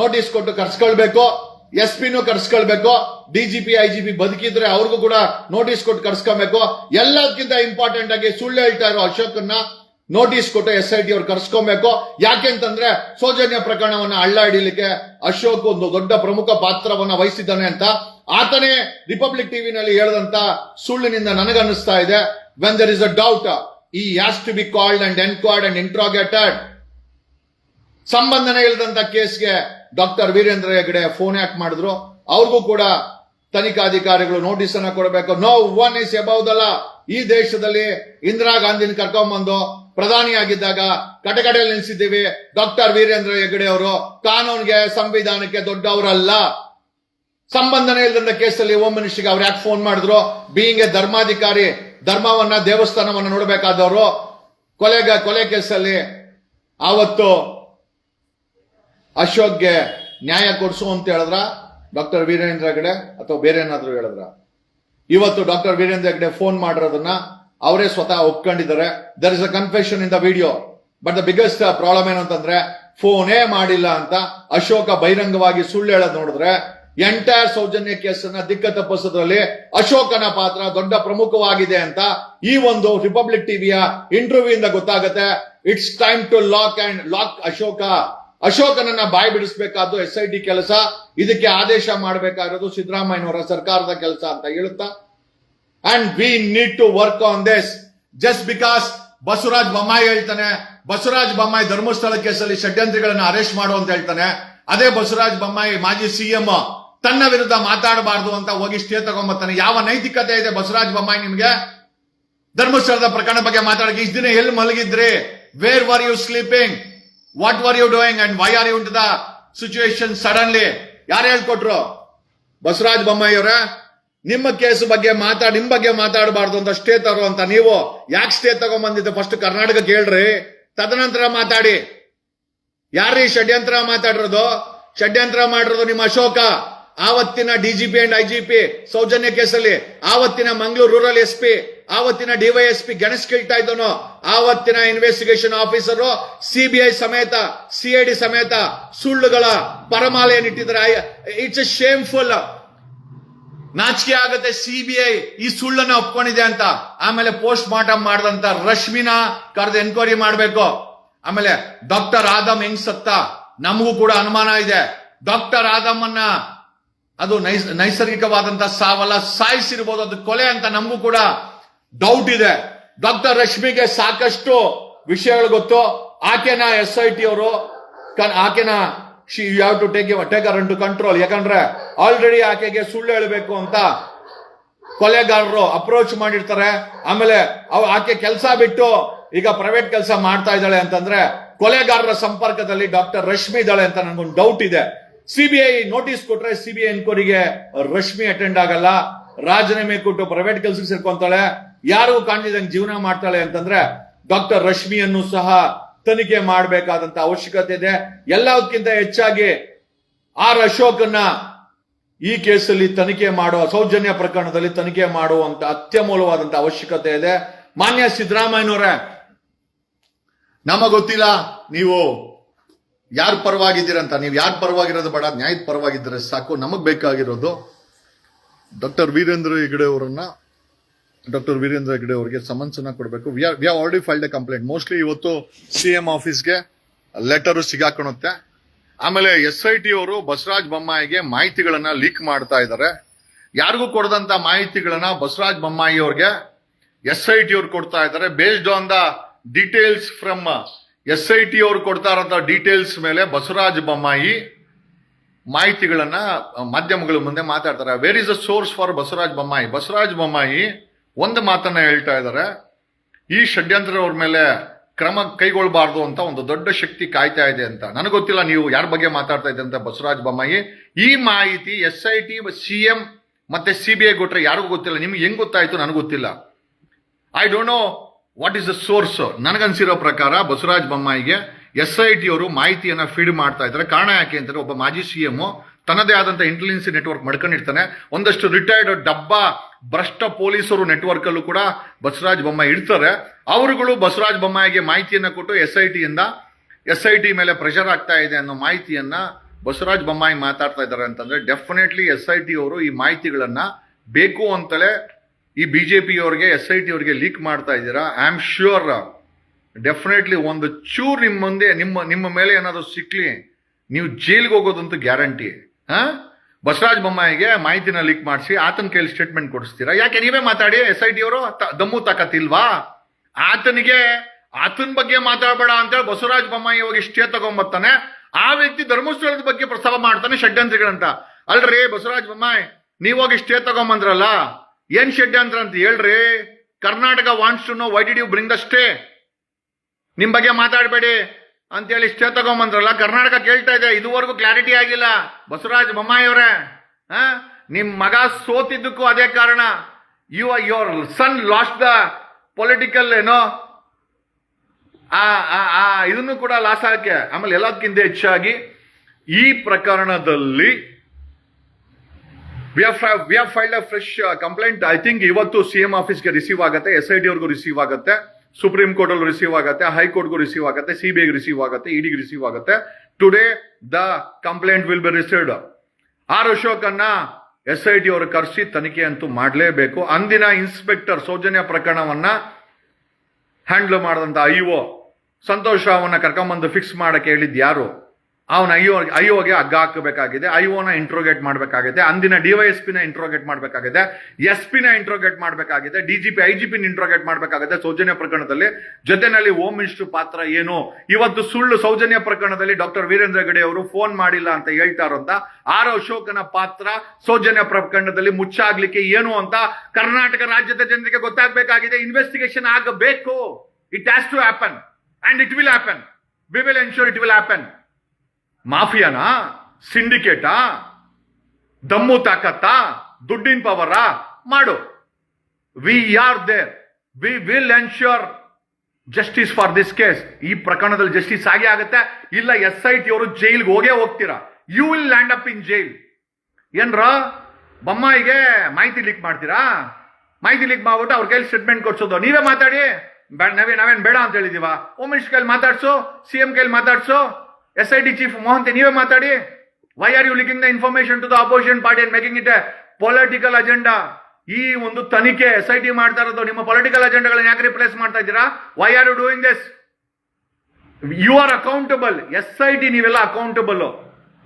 ನೋಟಿಸ್ ಕೊಟ್ಟು ಕರ್ಸ್ಕೊಳ್ಬೇಕು. ಎಸ್ ಪಿನೂ ಕರ್ಸ್ಕೊಳ್ಬೇಕು D G P I G P ಬದುಕಿದ್ರೆ ಅವ್ರಿಗೂ ಕೂಡ ನೋಟಿಸ್ ಕೊಟ್ಟು ಕರ್ಸ್ಕೊಬೇಕು. ಎಲ್ಲದಕ್ಕಿಂತ ಇಂಪಾರ್ಟೆಂಟ್ ಆಗಿ ಸುಳ್ಳು ಹೇಳ್ತಾ ಇರೋ ಅಶೋಕನ್ನ ನೋಟಿಸ್ ಕೊಟ್ಟು ಎಸ್ ಐ ಟಿ ಅವ್ರು ಕರ್ಸ್ಕೊಬೇಕು. ಯಾಕೆಂತಂದ್ರೆ ಸೌಜನ್ಯ ಪ್ರಕರಣವನ್ನ ಹಳ್ಳ ಹಿಡಿಲಿಕ್ಕೆ ಅಶೋಕ್ ಒಂದು ದೊಡ್ಡ ಪ್ರಮುಖ ಪಾತ್ರವನ್ನ ವಹಿಸಿದ್ದಾನೆ ಅಂತ. ಆತನೇ ರಿಪಬ್ಲಿಕ್ ಟಿವಿನಲ್ಲಿ ಹೇಳದಂತ ಸುಳ್ಳಿನಿಂದ ನನಗನ್ನಿಸ್ತಾ ಇದೆ. When there is a doubt he has to be called and enquired and interrogated ಸಂಬಂಧನೇ ಇಲ್ಲದಂತ ಕೇಸ್ಗೆ ಡಾಕ್ಟರ್ ವೀರೇಂದ್ರ ಹೆಗಡೆ ಫೋನ್ ಯಾಕೆ ಮಾಡಿದ್ರು? ಅವ್ರಿಗೂ ಕೂಡ ತನಿಖಾಧಿಕಾರಿಗಳು ನೋಟಿಸ್ ಅನ್ನ ಕೊಡಬೇಕು. ನೋ ಒನ್ ಇಸ್ ಎಬೌದಲ್ಲ ಈ ದೇಶದಲ್ಲಿ ಇಂದಿರಾ ಗಾಂಧಿನ ಕರ್ಕೊಂಡ್ಬಂದು ಪ್ರಧಾನಿಯಾಗಿದ್ದಾಗ ಕಟಕಡೆಯಲ್ಲಿ ನಿಲ್ಸಿದ್ದೀವಿ. ಡಾಕ್ಟರ್ ವೀರೇಂದ್ರ ಹೆಗಡೆ ಅವರು ಕಾನೂನಿಗೆ, ಸಂವಿಧಾನಕ್ಕೆ ದೊಡ್ಡವರಲ್ಲ. ಸಂಬಂಧನೇ ಇಲ್ಲದ ಕೇಸಲ್ಲಿ ಹೋಮ್ ಮಿನಿಸ್ಟರ್ಗೆ ಅವ್ರು ಯಾಕೆ ಫೋನ್ ಮಾಡಿದ್ರು? ಬೀಯಿಂಗ್ ಎ ಧರ್ಮಾಧಿಕಾರಿ, ಧರ್ಮವನ್ನ, ದೇವಸ್ಥಾನವನ್ನ ನೋಡಬೇಕಾದವರು. ಕೊಲೆಗ, ಕೊಲೆ ಕೇಸಲ್ಲಿ ಆವತ್ತು ಅಶೋಕ್ಗೆ ನ್ಯಾಯ ಕೊಡಿಸು ಅಂತ ಹೇಳಿದ್ರ? ಡಾಕ್ಟರ್ ವೀರೇಂದ್ರ ಹೆಗಡೆ ಅಥವಾ ಬೇರೆ ಏನಾದರೂ ಹೇಳಿದ್ರ? ಇವತ್ತು ಡಾಕ್ಟರ್ ವೀರೇಂದ್ರ ಹೆಗಡೆ ಫೋನ್ ಮಾಡಿರೋದನ್ನ ಅವರೇ ಸ್ವತಃ ಒಪ್ಕೊಂಡಿದ್ದಾರೆ. There is a confession in the video but the biggest problem ಏನು ಅಂತಂದ್ರೆ ಫೋನೇ ಮಾಡಿಲ್ಲ ಅಂತ ಅಶೋಕ ಬಹಿರಂಗವಾಗಿ ಸುಳ್ಳು ಹೇಳೋದು ನೋಡಿದ್ರೆ ಎಂಟೈರ್ ಸೌಜನ್ಯ ಕೇಸನ್ನ ದಿಕ್ಕ ತಪ್ಪಿಸೋದ್ರಲ್ಲಿ ಅಶೋಕನ ಪಾತ್ರ ದೊಡ್ಡ ಪ್ರಮುಖವಾಗಿದೆ ಅಂತ ಈ ಒಂದು ರಿಪಬ್ಲಿಕ್ ಟಿವಿಯ ಇಂಟರ್ವ್ಯೂ ಇಂದ ಗೊತ್ತಾಗುತ್ತೆ. It's time to lock and lock Ashoka. ಅಶೋಕನನ್ನ ಬಾಯಿ ಬಿಡಿಸ್ಬೇಕಾದ್ದು ಎಸ್ ಐ ಟಿ ಕೆಲಸ, ಇದಕ್ಕೆ ಆದೇಶ ಮಾಡಬೇಕಾಗಿರೋದು ಸಿದ್ದರಾಮಯ್ಯನವರ ಸರ್ಕಾರದ ಕೆಲಸ ಅಂತ ಹೇಳುತ್ತಾ? And we need to work on this just because Basavaraj Bommai ಹೇಳ್ತಾನೆ, ಬಸವರಾಜ್ ಬೊಮ್ಮಾಯಿ ಧರ್ಮಸ್ಥಳ ಕೇಸಲ್ಲಿ ಷಡ್ಯಂತ್ರಿಗಳನ್ನ ಅರೆಸ್ಟ್ ಮಾಡು ಅಂತ ಹೇಳ್ತಾನೆ, ಅದೇ ಬಸವರಾಜ್ ಬೊಮ್ಮಾಯಿ ಮಾಜಿ ಸಿಎಂ ತನ್ನ ವಿರುದ್ಧ ಮಾತಾಡಬಾರ್ದು ಅಂತ ಹೋಗಿ ಸ್ಟೇ ತಗೊಂಬರ್ತಾನೆ ಯಾವ ನೈತಿಕತೆ ಇದೆ ಬಸವರಾಜ್ ಬೊಮ್ಮಾಯಿ ನಿಮ್ಗೆ? ಧರ್ಮಸ್ಥಳದ ಪ್ರಕರಣ ಬಗ್ಗೆ ಮಾತಾಡಕ್ಕೆ ಇಷ್ಟು ದಿನ ಎಲ್ಲಿ ಮಲಗಿದ್ರಿ? Where were you sleeping what were you doing and why are you the situation suddenly ಯಾರು ಹೇಳ್ಕೊಟ್ರು? ಬಸವರಾಜ್ ಬೊಮ್ಮಯ್ಯವ್ರ ನಿಮ್ಮ ಕೇಸ್ ಬಗ್ಗೆ ಮಾತಾಡಿ ನಿಮ್ ಬಗ್ಗೆ ಮಾತಾಡಬಾರ್ದು ಅಂತ ಸ್ಟೇ ಅಂತ ನೀವು ಯಾಕೆ ಸ್ಟೇ ತಗೊಂಬಂದಿದ್ದು? ಫಸ್ಟ್ ಕರ್ನಾಟಕ ಕೇಳ್ರಿ ತದನಂತರ ಮಾತಾಡಿ. ಯಾರೀ ಷಡ್ಯಂತ್ರ ಮಾತಾಡಿರೋದು? ಷಡ್ಯಂತ್ರ ಮಾಡಿರೋದು ನಿಮ್ಮ ಅಶೋಕ. ಆವತ್ತಿನ ಡಿಜಿಪಿ ಅಂಡ್ ಐಜಿಪಿ ಸೌಜನ್ಯ ಕೇಸಲ್ಲಿ, ಆವತ್ತಿನ ಮಂಗಳೂರು ರೂರಲ್ ಎಸ್ ಪಿ ಆವತ್ತಿನ ಡಿವೈಎಸ್ಪಿ ಗಣೇಶ್ ಕೇಳ್ತಾ ಇದ್ದನು ಆವತ್ತಿನ ಇನ್ವೆಸ್ಟಿಗೇಷನ್ ಆಫೀಸರು ಸಿಬಿಐ ಸಮೇತ ಸಿಐಡಿ ಸಮೇತ ಸುಳ್ಳುಗಳ ಪರಮಾಲೆಯನ್ನಿಟ್ಟಿದ್ದಾರೆ ಇಟ್ಸ್ ಎ ಶೇಮ್ಫುಲ್ ನಾಚಿಕೆ ಆಗುತ್ತೆ ಸಿಬಿಐ ಈ ಸುಳ್ಳನ್ನ ಒಪ್ಕೊಂಡಿದೆ ಅಂತ. ಆಮೇಲೆ ಪೋಸ್ಟ್ ಮಾರ್ಟಮ್ ಮಾಡಿದಂತ ರಶ್ಮಿನ ಕರೆದು ಎನ್ಕ್ವೈರಿ ಮಾಡಬೇಕು. ಆಮೇಲೆ ಡಾಕ್ಟರ್ ಆದಮ್ ಹೆಂಗ್ ಸತ್ತ? ನಮಗೂ ಕೂಡ ಅನುಮಾನ ಇದೆ. ಡಾಕ್ಟರ್ ಆದಮ್ಮನ್ನ ಅದು ನೈಸ್ ನೈಸರ್ಗಿಕವಾದಂತ ಸಾವಲ್ಲ, ಸಾಯಿಸಿರ್ಬೋದು, ಅದು ಕೊಲೆ ಅಂತ ನಮಗೂ ಕೂಡ ಡೌಟ್ ಇದೆ. ಡಾಕ್ಟರ್ ರಶ್ಮಿಗೆ ಸಾಕಷ್ಟು ವಿಷಯಗಳು ಗೊತ್ತು. ಆಕೆನ ಎಸ್ ಐ ಟಿ ಅವರು ಆಕೆನ you have to take take her control ಯಾಕಂದ್ರೆ ಆಲ್ರೆಡಿ ಆಕೆಗೆ ಸುಳ್ಳು ಹೇಳಬೇಕು ಅಂತ ಕೊಲೆಗಾರರು ಅಪ್ರೋಚ್ ಮಾಡಿರ್ತಾರೆ. ಆಮೇಲೆ ಅವ್ ಆಕೆ ಕೆಲಸ ಬಿಟ್ಟು ಈಗ ಪ್ರೈವೇಟ್ ಕೆಲಸ ಮಾಡ್ತಾ ಇದ್ದಾಳೆ ಅಂತಂದ್ರೆ ಕೊಲೆಗಾರರ ಸಂಪರ್ಕದಲ್ಲಿ ಡಾಕ್ಟರ್ ರಶ್ಮಿ ಇದ್ದಾಳೆ ಅಂತ ನನ್ಗೊಂದು ಡೌಟ್ ಇದೆ. ಸಿಬಿಐ ನೋಟಿಸ್ ಕೊಟ್ರೆ ಸಿಬಿಐ ಎನ್ಕ್ವೈರಿಗೆ ರಶ್ಮಿ ಅಟೆಂಡ್ ಆಗಲ್ಲ. ರಾಜೀನಾಮೆ ಕೊಟ್ಟು ಪ್ರೈವೇಟ್ ಕೆಲಸಕ್ಕೆ ಸೇರ್ಕೊಂತಾಳೆ. ಯಾರಿಗೂ ಕಾಣಿಸಿದಂಗೆ ಜೀವನ ಮಾಡ್ತಾಳೆ ಅಂತಂದ್ರೆ ಡಾಕ್ಟರ್ ರಶ್ಮಿಯನ್ನು ಸಹ ತನಿಖೆ ಮಾಡಬೇಕಾದಂತ ಅವಶ್ಯಕತೆ ಇದೆ. ಎಲ್ಲದಕ್ಕಿಂತ ಹೆಚ್ಚಾಗಿ ಆರ್ ಅಶೋಕನ್ನ ಈ ಕೇಸಲ್ಲಿ ತನಿಖೆ ಮಾಡುವ, ಸೌಜನ್ಯ ಪ್ರಕರಣದಲ್ಲಿ ತನಿಖೆ ಮಾಡುವಂತ ಅತ್ಯಮೂಲವಾದಂತ ಅವಶ್ಯಕತೆ ಇದೆ. ಮಾನ್ಯ ಸಿದ್ದರಾಮಯ್ಯನವರೇ, ನಮಗ್ ಗೊತ್ತಿಲ್ಲ, ನೀವು ಯಾರ ಪರವಾಗಿದ್ದೀರಂತ. ನೀವು ಯಾರ ಪರವಾಗಿರೋದು ಬೇಡ, ನ್ಯಾಯದ ಪರವಾಗಿದ್ದರೆ ಸಾಕು. ನಮಗ್ ಬೇಕಾಗಿರೋದು ಡಾಕ್ಟರ್ ವೀರೇಂದ್ರ ಹೆಗಡೆ ಅವರನ್ನ ಡಾಕ್ಟರ್ ವೀರೇಂದ್ರ ಹೆಗ್ಡೆ ಅವರಿಗೆ ಸಮನ್ಸನ್ನ ಕೊಡಬೇಕು. We are already filed a complaint mostly ಇವತ್ತು ಸಿ ಎಂ ಆಫೀಸ್ಗೆ ಲೆಟರ್ ಸಿಗಾಕೊಳುತ್ತೆ ಆಮೇಲೆ ಎಸ್ ಐ ಟಿ ಅವರು ಬಸವರಾಜ್ ಬೊಮ್ಮಾಯಿಗೆ ಮಾಹಿತಿಗಳನ್ನ ಲೀಕ್ ಮಾಡ್ತಾ ಇದ್ದಾರೆ. ಯಾರಿಗೂ ಕೊಡದಂತ ಮಾಹಿತಿಗಳನ್ನ ಬಸವರಾಜ್ ಬೊಮ್ಮಾಯಿ ಅವ್ರಿಗೆ ಎಸ್ ಐ ಟಿ ಅವ್ರು ಕೊಡ್ತಾ ಇದ್ದಾರೆ. Based on the details from S I T ಅವ್ರು ಕೊಡ್ತಾ ಇರೋಂಥ ಡೀಟೇಲ್ಸ್ ಮೇಲೆ ಬಸವರಾಜ ಬೊಮ್ಮಾಯಿ ಮಾಹಿತಿಗಳನ್ನ ಮಾಧ್ಯಮಗಳ ಮುಂದೆ ಮಾತಾಡ್ತಾರೆ. Where is the source for Basavaraj Bommai? Basavaraj Bommai ಒಂದು ಮಾತನ್ನ ಹೇಳ್ತಾ ಇದ್ದಾರೆ. ಈ ಷಡ್ಯಂತ್ರವ್ರ ಮೇಲೆ ಕ್ರಮ ಕೈಗೊಳ್ಬಾರ್ದು ಅಂತ ಒಂದು ದೊಡ್ಡ ಶಕ್ತಿ ಕಾಯ್ತಾ ಇದೆ ಅಂತ. ನನಗೆ ಗೊತ್ತಿಲ್ಲ ನೀವು ಯಾರ ಬಗ್ಗೆ ಮಾತಾಡ್ತಾ ಇದ್ದಂತ ಬಸವರಾಜ ಬೊಮ್ಮಾಯಿ. ಈ ಮಾಹಿತಿ S I T C M ಮತ್ತೆ ಐ ಕೊಟ್ರೆ ಯಾರಿಗೂ ಗೊತ್ತಿಲ್ಲ. ನಿಮ್ಗೆ ಹೆಂಗ್ ಗೊತ್ತಾಯ್ತು ನನಗೆ ಗೊತ್ತಿಲ್ಲ. I don't know what is the source ನನಗನ್ಸಿರೋ ಪ್ರಕಾರ ಬಸವರಾಜ ಬೊಮ್ಮಾಯಿಗೆ ಎಸ್ ಐ ಟಿ ಅವರು ಮಾಹಿತಿಯನ್ನ ಫೀಡ್ ಮಾಡ್ತಾ ಇದ್ದಾರೆ. ಕಾರಣ ಯಾಕೆ ಅಂತಂದ್ರೆ ಒಬ್ಬ ಮಾಜಿ ಸಿ ಎಂ ತನ್ನದೇ ಆದಂತ ಇಂಟೆಲಿಜೆನ್ಸಿ ನೆಟ್ವರ್ಕ್ ಮಡ್ಕೊಂಡಿರ್ತಾನೆ. ಒಂದಷ್ಟು ರಿಟೈರ್ಡ್ ಡಬ್ಬ ಭ್ರಷ್ಟ ಪೊಲೀಸರು ನೆಟ್ವರ್ಕ್ ಅಲ್ಲೂ ಕೂಡ ಬಸವರಾಜ ಬೊಮ್ಮಾಯಿ ಇಡ್ತಾರೆ. ಅವರುಗಳು ಬಸವರಾಜ ಬೊಮ್ಮಾಯಿಗೆ ಮಾಹಿತಿಯನ್ನ ಕೊಟ್ಟು ಎಸ್ ಐ ಟಿಯಿಂದ ಎಸ್ ಐ ಟಿ ಮೇಲೆ ಪ್ರೆಷರ್ ಆಗ್ತಾ ಇದೆ ಅನ್ನೋ ಮಾಹಿತಿಯನ್ನ ಬಸವರಾಜ ಬೊಮ್ಮಾಯಿ ಮಾತಾಡ್ತಾ ಇದ್ದಾರೆ ಅಂತಂದ್ರೆ ಡೆಫಿನೆಟ್ಲಿ ಎಸ್ ಐ ಟಿ ಅವರು ಈ ಮಾಹಿತಿಗಳನ್ನ ಬೇಕು ಅಂತಲೇ ಈ ಬಿಜೆಪಿ ಅವರಿಗೆ ಎಸ್ ಐ ಟಿ ಅವರಿಗೆ ಲೀಕ್ ಮಾಡ್ತಾ ಇದ್ದೀರಾ? ಐ ಆಮ್ ಶ್ಯೂರ್ ಡೆಫಿನೆಟ್ಲಿ ಒಂದು ಚೂರು ನಿಮ್ಮ ಮುಂದೆ, ನಿಮ್ಮ ನಿಮ್ಮ ಮೇಲೆ ಏನಾದರೂ ಸಿಕ್ಲಿ, ನೀವು ಜೈಲಿಗೆ ಹೋಗೋದಂತೂ ಗ್ಯಾರಂಟಿ ಹಾ? ಬಸವರಾಜ ಬೊಮ್ಮಾಯಿಗೆ ಮಾಹಿತಿನ ಲೀಕ್ ಮಾಡಿಸಿ ಆತನ ಕೇಳಿ ಸ್ಟೇಟ್ಮೆಂಟ್ ಕೊಡಿಸ್ತೀರಾ? ಯಾಕೆ ನೀವೇ ಮಾತಾಡಿ ಎಸ್ ಐ ಟಿ ಅವರು ದಮ್ಮು ತಾಕತ್ತಿಲ್ವಾ? ಆತನಿಗೆ, ಆತನ ಬಗ್ಗೆ ಮಾತಾಡಬೇಡ ಅಂತೇಳಿ ಬಸವರಾಜ ಬೊಮ್ಮಾಯಿ ಹೋಗಿ ಸ್ಟೇ ತಗೊಂಬರ್ತಾನೆ. ಆ ವ್ಯಕ್ತಿ ಧರ್ಮಸ್ಥಳದ ಬಗ್ಗೆ ಪ್ರಸ್ತಾವ ಮಾಡ್ತಾನೆ ಷಡ್ಯಂತ್ರಗಳಂತ. ಅಲ್ರಿ ಬಸವರಾಜ ಬೊಮ್ಮಾಯಿ ನೀವ್ ಹೋಗಿ ಸ್ಟೇ ತಗೊಂಬಂದ್ರಲ್ಲ? ಏನ್ ಷಡ್ಯಂತ್ರ ಅಂತ ಹೇಳ್ರಿ? Karnataka wants to know why did you bring the stay ನಿಮ್ ಬಗ್ಗೆ ಮಾತಾಡಬೇಡಿ. ಅಂತೇಳಿ ಇಷ್ಟೇ ತಗೊಂಬಂದ್ರಲ್ಲ? ಕರ್ನಾಟಕ ಕೇಳ್ತಾ ಇದೆ. ಇದುವರೆಗೂ ಕ್ಲಾರಿಟಿ ಆಗಿಲ್ಲ. ಬಸವರಾಜ ಬೊಮ್ಮಾಯಿಯವರೇ ನಿಮ್ಮ ನಿಮ್ ಮಗ ಸೋತಿದ್ದಕ್ಕೂ ಅದೇ ಕಾರಣ. You your son lost the political ಏನೋ, ಆ, ಆ- ಇದನ್ನು ಕೂಡ ಲಾಸ್ ಆಗಕ್ಕೆ. ಆಮೇಲೆ ಎಲ್ಲದಕ್ಕಿಂತ ಹೆಚ್ಚಾಗಿ ಈ ಪ್ರಕರಣದಲ್ಲಿ we have filed a fresh complaint I think ಇವತ್ತು ಸಿ ಎಂ ಆಫೀಸ್ಗೆ ರಿಸೀವ್ ಆಗುತ್ತೆ ಎಸ್ ಐ ಡಿ ಅವ್ರಿಗೂ ರಿಸೀವ್ ಆಗುತ್ತೆ. ಸುಪ್ರೀಂ ಕೋರ್ಟ್ ಅಲ್ಲಿ ರಿಸೀವ್ ಆಗುತ್ತೆ ಹೈಕೋರ್ಟ್ಗೂ ರಿಸೀವ್ ಆಗುತ್ತೆ ಸಿಬಿಐಗೆ ರಿಸೀವ್ ಆಗುತ್ತೆ ಇಡಿಗೆ ರಿಸೀವ್ ಆಗುತ್ತೆ. Today the complaint will be received R Ashok ಅನ್ನ ಎಸ್ ಐ ಟಿ ಅವರು ಕರೆಸಿ ತನಿಖೆ ಅಂತೂ ಮಾಡಲೇಬೇಕು. ಅಂದಿನ ಇನ್ಸ್ಪೆಕ್ಟರ್ ಸೌಜನ್ಯ ಪ್ರಕರಣವನ್ನ ಹ್ಯಾಂಡಲ್ ಮಾಡಿದಂತ ಐಒ ಸಂತೋಷ ಅವನ್ನ ಕರ್ಕೊಂಬಂದು ಫಿಕ್ಸ್ ಮಾಡಕ್ಕೆ ಹೇಳಿದ್ ಯಾರು? ಅವನ ಐಒ ಐಒಗೆ ಹಗ್ಗ ಹಾಕಬೇಕಾಗಿದೆ ಐಒನ ಇಂಟ್ರೋಗೇಟ್ ಮಾಡಬೇಕಾಗಿದೆ, ಅಂದಿನ ಡಿವೈಎಸ್ಪಿ ಪಿನ ಇಂಟ್ರೋಗೇಟ್ ಮಾಡಬೇಕಾಗಿದೆ, ಎಸ್ ಪಿನ ಇಂಟ್ರೋಗೇಟ್ ಮಾಡಬೇಕಾಗಿದೆ ಡಿಜಿಪಿ ಐಜಿಪಿ ಇಂಟ್ರೋಗೇಟ್ ಮಾಡಬೇಕಾಗುತ್ತೆ ಸೌಜನ್ಯ ಪ್ರಕರಣದಲ್ಲಿ. ಜೊತೆನಲ್ಲಿ ಹೋಮ್ ಮಿನಿಸ್ಟರ್ ಪಾತ್ರ ಏನು? ಇವತ್ತು ಸುಳ್ಳು ಸೌಜನ್ಯ ಪ್ರಕರಣದಲ್ಲಿ ಡಾಕ್ಟರ್ ವೀರೇಂದ್ರ ಗಡೆ ಅವರು ಫೋನ್ ಮಾಡಿಲ್ಲ ಅಂತ ಹೇಳ್ತಾರಂತ ಆರ್ ಅಶೋಕನ ಪಾತ್ರ ಸೌಜನ್ಯ ಪ್ರಕರಣದಲ್ಲಿ ಮುಚ್ಚಾಗ್ಲಿಕ್ಕೆ ಏನು ಅಂತ ಕರ್ನಾಟಕ ರಾಜ್ಯದ ಜನರಿಗೆ ಗೊತ್ತಾಗಬೇಕಾಗಿದೆ ಇನ್ವೆಸ್ಟಿಗೇಷನ್ ಆಗಬೇಕು. It has to happen and it will happen we will ensure it will happen ಮಾಫಿಯಾನಾ? ಸಿಂಡಿಕೇಟಾ? ದಮ್ಮು ತಾಕತ್ತಾ? ದುಡ್ಡಿನ ಪವರಾ? ಮಾಡು. We are there we will ensure justice for this case ಈ ಪ್ರಕರಣದಲ್ಲಿ ಜಸ್ಟಿಸ್ ಆಗಿ ಆಗುತ್ತೆ. ಇಲ್ಲ ಎಸ್ ಐ ಟಿ ಅವರು ಜೈಲ್ಗೆ ಹೋಗೇ ಹೋಗ್ತೀರಾ? You will land up in jail ಏನ್ರ? ಬೊಮ್ಮಾಯಿಗೆ ಮಾಹಿತಿ ಲೀಕ್ ಮಾಡ್ತೀರಾ? ಮಾಹಿತಿ ಲೀಕ್ ಮಾಡ್ಬಿಟ್ಟು ಅವ್ರ ಕೈಲಿ ಸ್ಟೇಟ್ಮೆಂಟ್ ಕೊಡ್ಸೋದು. ನೀವೇ ಮಾತಾಡಿ. ನಾವೇ ನಾವೇನ್ ಬೇಡ ಅಂತ ಹೇಳಿದೀವ? ಓಮ್ ಮಿನಿಸ್ಟರ್ ಕೈಲಿ ಮಾತಾಡ್ಸು, ಸಿ ಎಂ ಕೈಲಿ ಮಾತಾಡ್ಸು. S I T chief Mohanty ನೀವೇ ಮಾತಾಡಿ. Why are you leaking the information to the opposition party and making it a political agenda ಈ ಒಂದು ತನಿಖೆ ಎಸ್ ಐ ಟಿ ಮಾಡ್ತಾ ಇರೋದು, ನಿಮ್ಮ ಪೊಲಿಟಿಕಲ್ ಅಜೆಂಡಾಗಳನ್ನ ಯಾಕೆ ರಿಪ್ಲೇಸ್ ಮಾಡ್ತಾ ಇದ್ದೀರಾ? Why are you doing this you are accountable S I T ನೀವೆಲ್ಲ ಅಕೌಂಟಬಲ್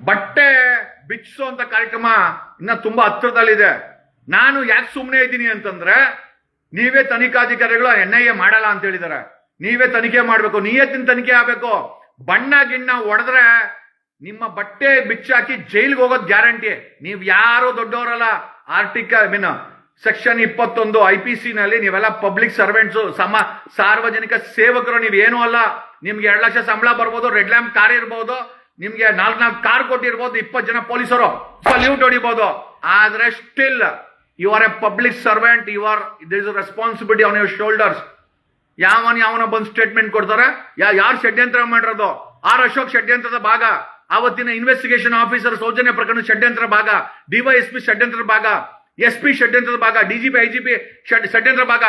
ಬಟ್ಟೆ ಬಿಚ್ಚಿಸೋ ಅಂತ ಕಾರ್ಯಕ್ರಮ ಇನ್ನ ತುಂಬಾ ಹತ್ತಿರದಲ್ಲಿದೆ. ನಾನು ಯಾಕೆ ಸುಮ್ಮನೆ ಇದ್ದೀನಿ ಅಂತಂದ್ರೆ, ನೀವೇ ತನಿಖಾಧಿಕಾರಿಗಳು ಎನ್ ಐ ಎ ಮಾಡಲ್ಲ ಅಂತ ಹೇಳಿದ್ದಾರೆ. ನೀವೇ ತನಿಖೆ ಮಾಡ್ಬೇಕು. ನಿಯತ್ತಿನ ತನಿಖೆ ಆಗ್ಬೇಕು? ಬಣ್ಣ ಗಿಣ್ಣ ಒಡೆದ್ರೆ ನಿಮ್ಮ ಬಟ್ಟೆ ಬಿಚ್ಚಾಕಿ ಜೈಲ್ಗೆ ಹೋಗೋದ್ ಗ್ಯಾರಂಟಿ. ನೀವು ಯಾರು ದೊಡ್ಡವರಲ್ಲ. ಆರ್ಟಿಕಲ್ ಮೀನ್ ಸೆಕ್ಷನ್ ಇಪ್ಪತ್ತೊಂದು ಐ ಪಿ ಸಿ ನಲ್ಲಿ ನೀವೆಲ್ಲ ಪಬ್ಲಿಕ್ ಸರ್ವೆಂಟ್ಸ್ ಸಮ, ಸಾರ್ವಜನಿಕ ಸೇವಕರು ನೀವೇನು ಅಲ್ಲ. ನಿಮ್ಗೆ ಎರಡು ಲಕ್ಷ ಸಂಬಳ ಬರ್ಬೋದು, ರೆಡ್ ಲ್ಯಾಂಪ್ ಕಾರ್ ಇರ್ಬೋದು, ನಿಮ್ಗೆ ನಾಲ್ಕು ನಾಲ್ಕು ಕಾರ್ ಕೊಟ್ಟಿರ್ಬೋದು, ಇಪ್ಪತ್ತು ಜನ ಪೊಲೀಸರು. ಸಲ್ಯೂಟ್ ಹೊಡಿಬಹುದು ಆದ್ರೆ still you are a public servant you are this responsibility on your shoulders ಯಾವನ್ ಯಾವನ ಬಂದು ಸ್ಟೇಟ್ಮೆಂಟ್ ಕೊಡ್ತಾರೆ? ಯಾ ಯಾರು ಷಡ್ಯಂತ್ರ ಮಾಡಿರೋದು? ಆರ್ ಅಶೋಕ್ ಷಡ್ಯಂತ್ರದ ಭಾಗ. ಆವತ್ತಿನ ಇನ್ವೆಸ್ಟಿಗೇಷನ್ ಆಫೀಸರ್ ಸೌಜನ್ಯ ಪ್ರಕರಣ ಷಡ್ಯಂತ್ರ ಭಾಗ. ಡಿವೈಎಸ್ಪಿ ಷಡ್ಯಂತ್ರ ಭಾಗ. ಎಸ್ ಪಿ ಷಡ್ಯಂತ್ರದ ಭಾಗ. ಡಿಜಿಪಿ, ಐಜಿಪಿ ಷಡ್ಯಂತ್ರ ಭಾಗ.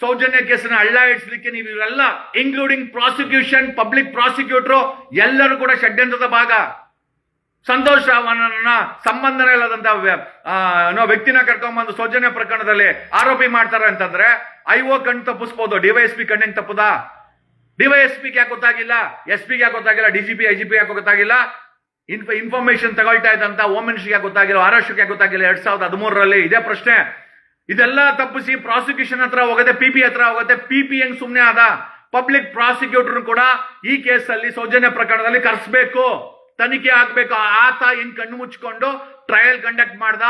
ಸೌಜನ್ಯ ಕೇಸನ್ನ ಹಳ್ಳ ಇಡ್ಸ್ಲಿಕ್ಕೆ ನೀವು ಇವರೆಲ್ಲ ಇನ್ಕ್ಲೂಡಿಂಗ್ ಪ್ರಾಸಿಕ್ಯೂಷನ್ ಪಬ್ಲಿಕ್ ಪ್ರಾಸಿಕ್ಯೂಟರ್ ಎಲ್ಲರೂ ಕೂಡ ಷಡ್ಯಂತ್ರದ ಭಾಗ. ಸಂತೋಷ್ ರಾವಣನ ಸಂಬಂಧನೇ ಇಲ್ಲದಂತ ವ್ಯ- ಆ, ಏನೋ ವ್ಯಕ್ತಿನ ಕರ್ಕೊಂಡ್ಬಂದು ಸೌಜನ್ಯ ಪ್ರಕರಣದಲ್ಲಿ ಆರೋಪಿ ಮಾಡ್ತಾರೆ ಅಂತಂದ್ರೆ ಐ ಓ ಕಣ್ ತಪ್ಪಿಸ್ಬೋದು ಡಿವೈಎಸ್ಪಿ ಕಣ್ಣಿಗೆ ತಪ್ಪುದಾ? ಡಿವೈಎಸ್ಪಿ ಯಾಕೆ ಗೊತ್ತಾಗಿಲ್ಲ? ಎಸ್ ಪಿ ಯಾಕೆ ಗೊತ್ತಾಗಿಲ್ಲ? ಡಿಜಿಪಿ ಪಿ ಯಾಕೆ ಗೊತ್ತಾಗಿಲ್ಲ? ಇನ್ಫ ಇನ್ಫಾರ್ಮೇಶನ್ ತಗೊಳ್ತಾ ಇದ್ದಂತ ಹೋಮ್ ಯಾಕೆ ಗೊತ್ತಾಗಿಲ್ಲ? ಆರೋಗ್ಯಕ್ಕೆ ಯಾಕೆ ಗೊತ್ತಾಗಿಲ್ಲ? ಎರಡ್ ಸಾವಿರದ ಹದಿಮೂರರಲ್ಲಿ ಇದೇ ಪ್ರಶ್ನೆ. ಇದೆಲ್ಲ ತಪ್ಪಿಸಿ ಪ್ರಾಸಿಕ್ಯೂಷನ್ ಹತ್ರ ಹೋಗುತ್ತೆ ಪಿ ಪಿ ಹತ್ರ ಹೋಗುತ್ತೆ ಪಿ ಪಿ ಹೆಂಗ್ ಸುಮ್ಮನೆ ಆದ? ಪಬ್ಲಿಕ್ ಪ್ರಾಸಿಕ್ಯೂಟರ್ ಕೂಡ ಈ ಕೇಸಲ್ಲಿ ಸೌಜನ್ಯ ಪ್ರಕರಣದಲ್ಲಿ ಕರೆಸ್ಬೇಕು. ತನಿಖೆ ಆಗ್ಬೇಕು. ಆತ ಏನ್ ಕಣ್ಣು ಮುಚ್ಕೊಂಡು ಟ್ರಯಲ್ ಕಂಡಕ್ಟ್ ಮಾಡ್ದ?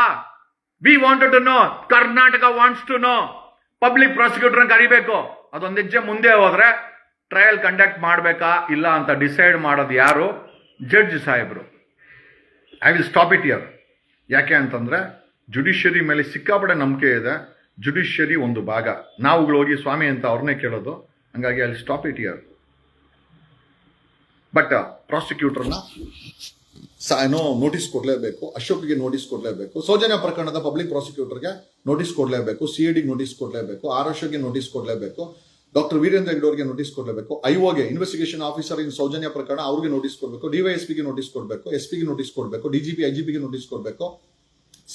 We wanted to know Karnataka wants to know public prosecutor ಕರಿಬೇಕು. ಅದೊಂದ್ ಹೆಜ್ಜೆ ಮುಂದೆ ಹೋದ್ರೆ ಟ್ರಯಲ್ ಕಂಡಕ್ಟ್ ಮಾಡ್ಬೇಕಾ ಇಲ್ಲ ಅಂತ ಡಿಸೈಡ್ ಮಾಡೋದು ಯಾರು? ಜಡ್ಜ್ ಸಾಹೇಬರು. I will stop it here ಯಾಕೆ ಅಂತಂದ್ರೆ ಜುಡಿಷಿಯರಿ ಮೇಲೆ ಸಿಕ್ಕಾಪಟ್ಟೆ ನಂಬಿಕೆ ಇದೆ. ಜುಡಿಷಿಯರಿ ಒಂದು ಭಾಗ. ನಾವುಗಳು ಹೋಗಿ ಸ್ವಾಮಿ ಅಂತ ಅವ್ರನ್ನೇ ಕೇಳೋದು. ಹಂಗಾಗಿ ಅಲ್ಲಿ ಸ್ಟಾಪ್ ಇಟ್ ಇಯರ್ ಬಟ್ ಪ್ರಾಸಿಕ್ಯೂಟರ್ನ ಏನೋ ನೋಟಿಸ್ ಕೊಡಲೇಬೇಕು, ಅಶೋಕ್ಗೆ ನೋಟಿಸ್ ಕೊಡಲೇಬೇಕು, ಸೌಜನ್ಯ ಪ್ರಕರಣದ ಪಬ್ಲಿಕ್ ಪ್ರಾಸಿಕ್ಯೂಟರ್ಗೆ ನೋಟಿಸ್ ಕೊಡಲೇಬೇಕು ಸಿ ಡಿಗೆ ನೋಟಿಸ್ ಕೊಡಲೇಬೇಕು ಆರ್ ಅಶೋಕ್ಗೆ ನೋಟಿಸ್ ಕೊಡಲೇಬೇಕು ಡಾಕ್ಟರ್ ವೀರೇಂದ್ರ ಹೆಗ್ಡೆ ಅವರಿಗೆ ನೋಟಿಸ್ ಕೊಡಲೇಬೇಕು ಐಒಗೆ ಇನ್ವೆಸ್ಟಿಗೇಷನ್ ಆಫೀಸರ್ ಇನ್ ಸೌಜನ್ಯ ಪ್ರಕರಣ ಅವ್ರಿಗೆ ನೋಟಿಸ್ ಕೊಡಬೇಕು ಡಿವೈಎಸ್ಪಿಗೆ ನೋಟಿಸ್ ಕೊಡಬೇಕು ಎಸ್ ಪಿಗೆ ನೋಟಿಸ್ ಕೊಡಬೇಕು ಡಿಜಿಪಿ ಐಜಿಪಿಗೆ ನೋಟಿಸ್ ಕೊಡಬೇಕು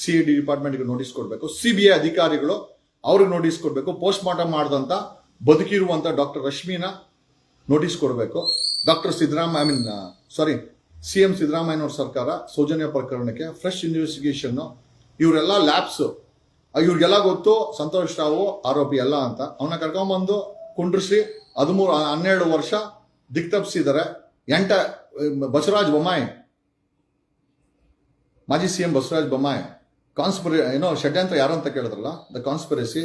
ಸಿ ಡಿ ಡಿಪಾರ್ಟ್ಮೆಂಟ್ಗೆ ನೋಟಿಸ್ ಕೊಡಬೇಕು ಸಿಬಿಐ ಅಧಿಕಾರಿಗಳು ಅವ್ರಿಗೆ ನೋಟಿಸ್ ಕೊಡಬೇಕು ಪೋಸ್ಟ್ ಮಾರ್ಟಮ್ ಮಾಡಿದಂತ, ಬದುಕಿರುವಂತ ಡಾಕ್ಟರ್ ರಶ್ಮಿನ ನೋಟಿಸ್ ಕೊಡಬೇಕು. Doctor Siddarama I mean sorry C M ಸಿದ್ದರಾಮಯ್ಯನವ್ರ ಸರ್ಕಾರ ಸೌಜನ್ಯ ಪ್ರಕರಣಕ್ಕೆ ಫ್ರೆಶ್ ಇನ್ವೆಸ್ಟಿಗೇಷನ್ ಇವರೆಲ್ಲ ಲ್ಯಾಬ್ಸ್. ಇವ್ರಿಗೆಲ್ಲ ಗೊತ್ತು, ಸಂತೋಷ್ ರಾವು ಆರೋಪಿ ಅಲ್ಲ ಅಂತ. ಅವನ್ನ ಕರ್ಕೊಂಡ್ಬಂದು ಕುಂಡ್ರಿಸಿ ಹದಿಮೂರು ಹನ್ನೆರಡು ವರ್ಷ ದಿಕ್ತಪ್ಸಿದ್ದಾರೆ. ಎಂಟ ಬಸವರಾಜ್ ಬೊಮ್ಮಾಯಿ. ಮಾಜಿ ಸಿ ಎಂ ಬಸವರಾಜ್ ಬೊಮ್ಮಾಯಿ. ಕಾನ್ಸ್ಪಿರ ಏನೋ ಷಡ್ಯಂತ್ರ ಯಾರು ಅಂತ ಕೇಳಿದ್ರಲ್ಲ? The conspiracy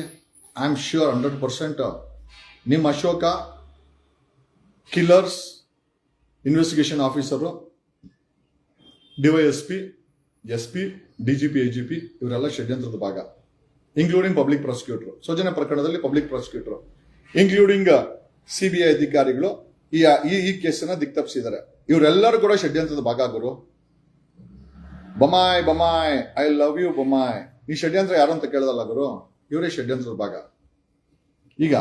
I am sure hundred percent ನಿಮ್ಮ Ashoka killers investigation officer DYSP S P DGP IGP ಇವರೆಲ್ಲ ಷಡ್ಯಂತ್ರದ ಭಾಗ ಇನ್ಕ್ಲೂಡಿಂಗ್ ಪಬ್ಲಿಕ್ ಪ್ರಾಸಿಕ್ಯೂಟರ್ ಸೋಜನೆ ಪ್ರಕರಣದಲ್ಲಿ ಪಬ್ಲಿಕ್ ಪ್ರಾಸಿಕ್ಯೂಟರ್ ಇನ್ಕ್ಲೂಡಿಂಗ್ ಸಿಬಿಐ ಅಧಿಕಾರಿಗಳು, ಈ ಈ- ಕೇಸನ್ನ ದಿಕ್ತಪ್ಸಿದ್ದಾರೆ. ಇವರೆಲ್ಲರೂ ಕೂಡ ಷಡ್ಯಂತ್ರದ ಭಾಗ, ಗುರು. Bommai Bommai I love you Bommai ಈ ಷಡ್ಯಂತ್ರ ಯಾರು ಅಂತ ಕೇಳದಲ್ಲ, ಗುರು? ಇವರೇ ಷಡ್ಯಂತ್ರದ ಭಾಗ. ಈಗ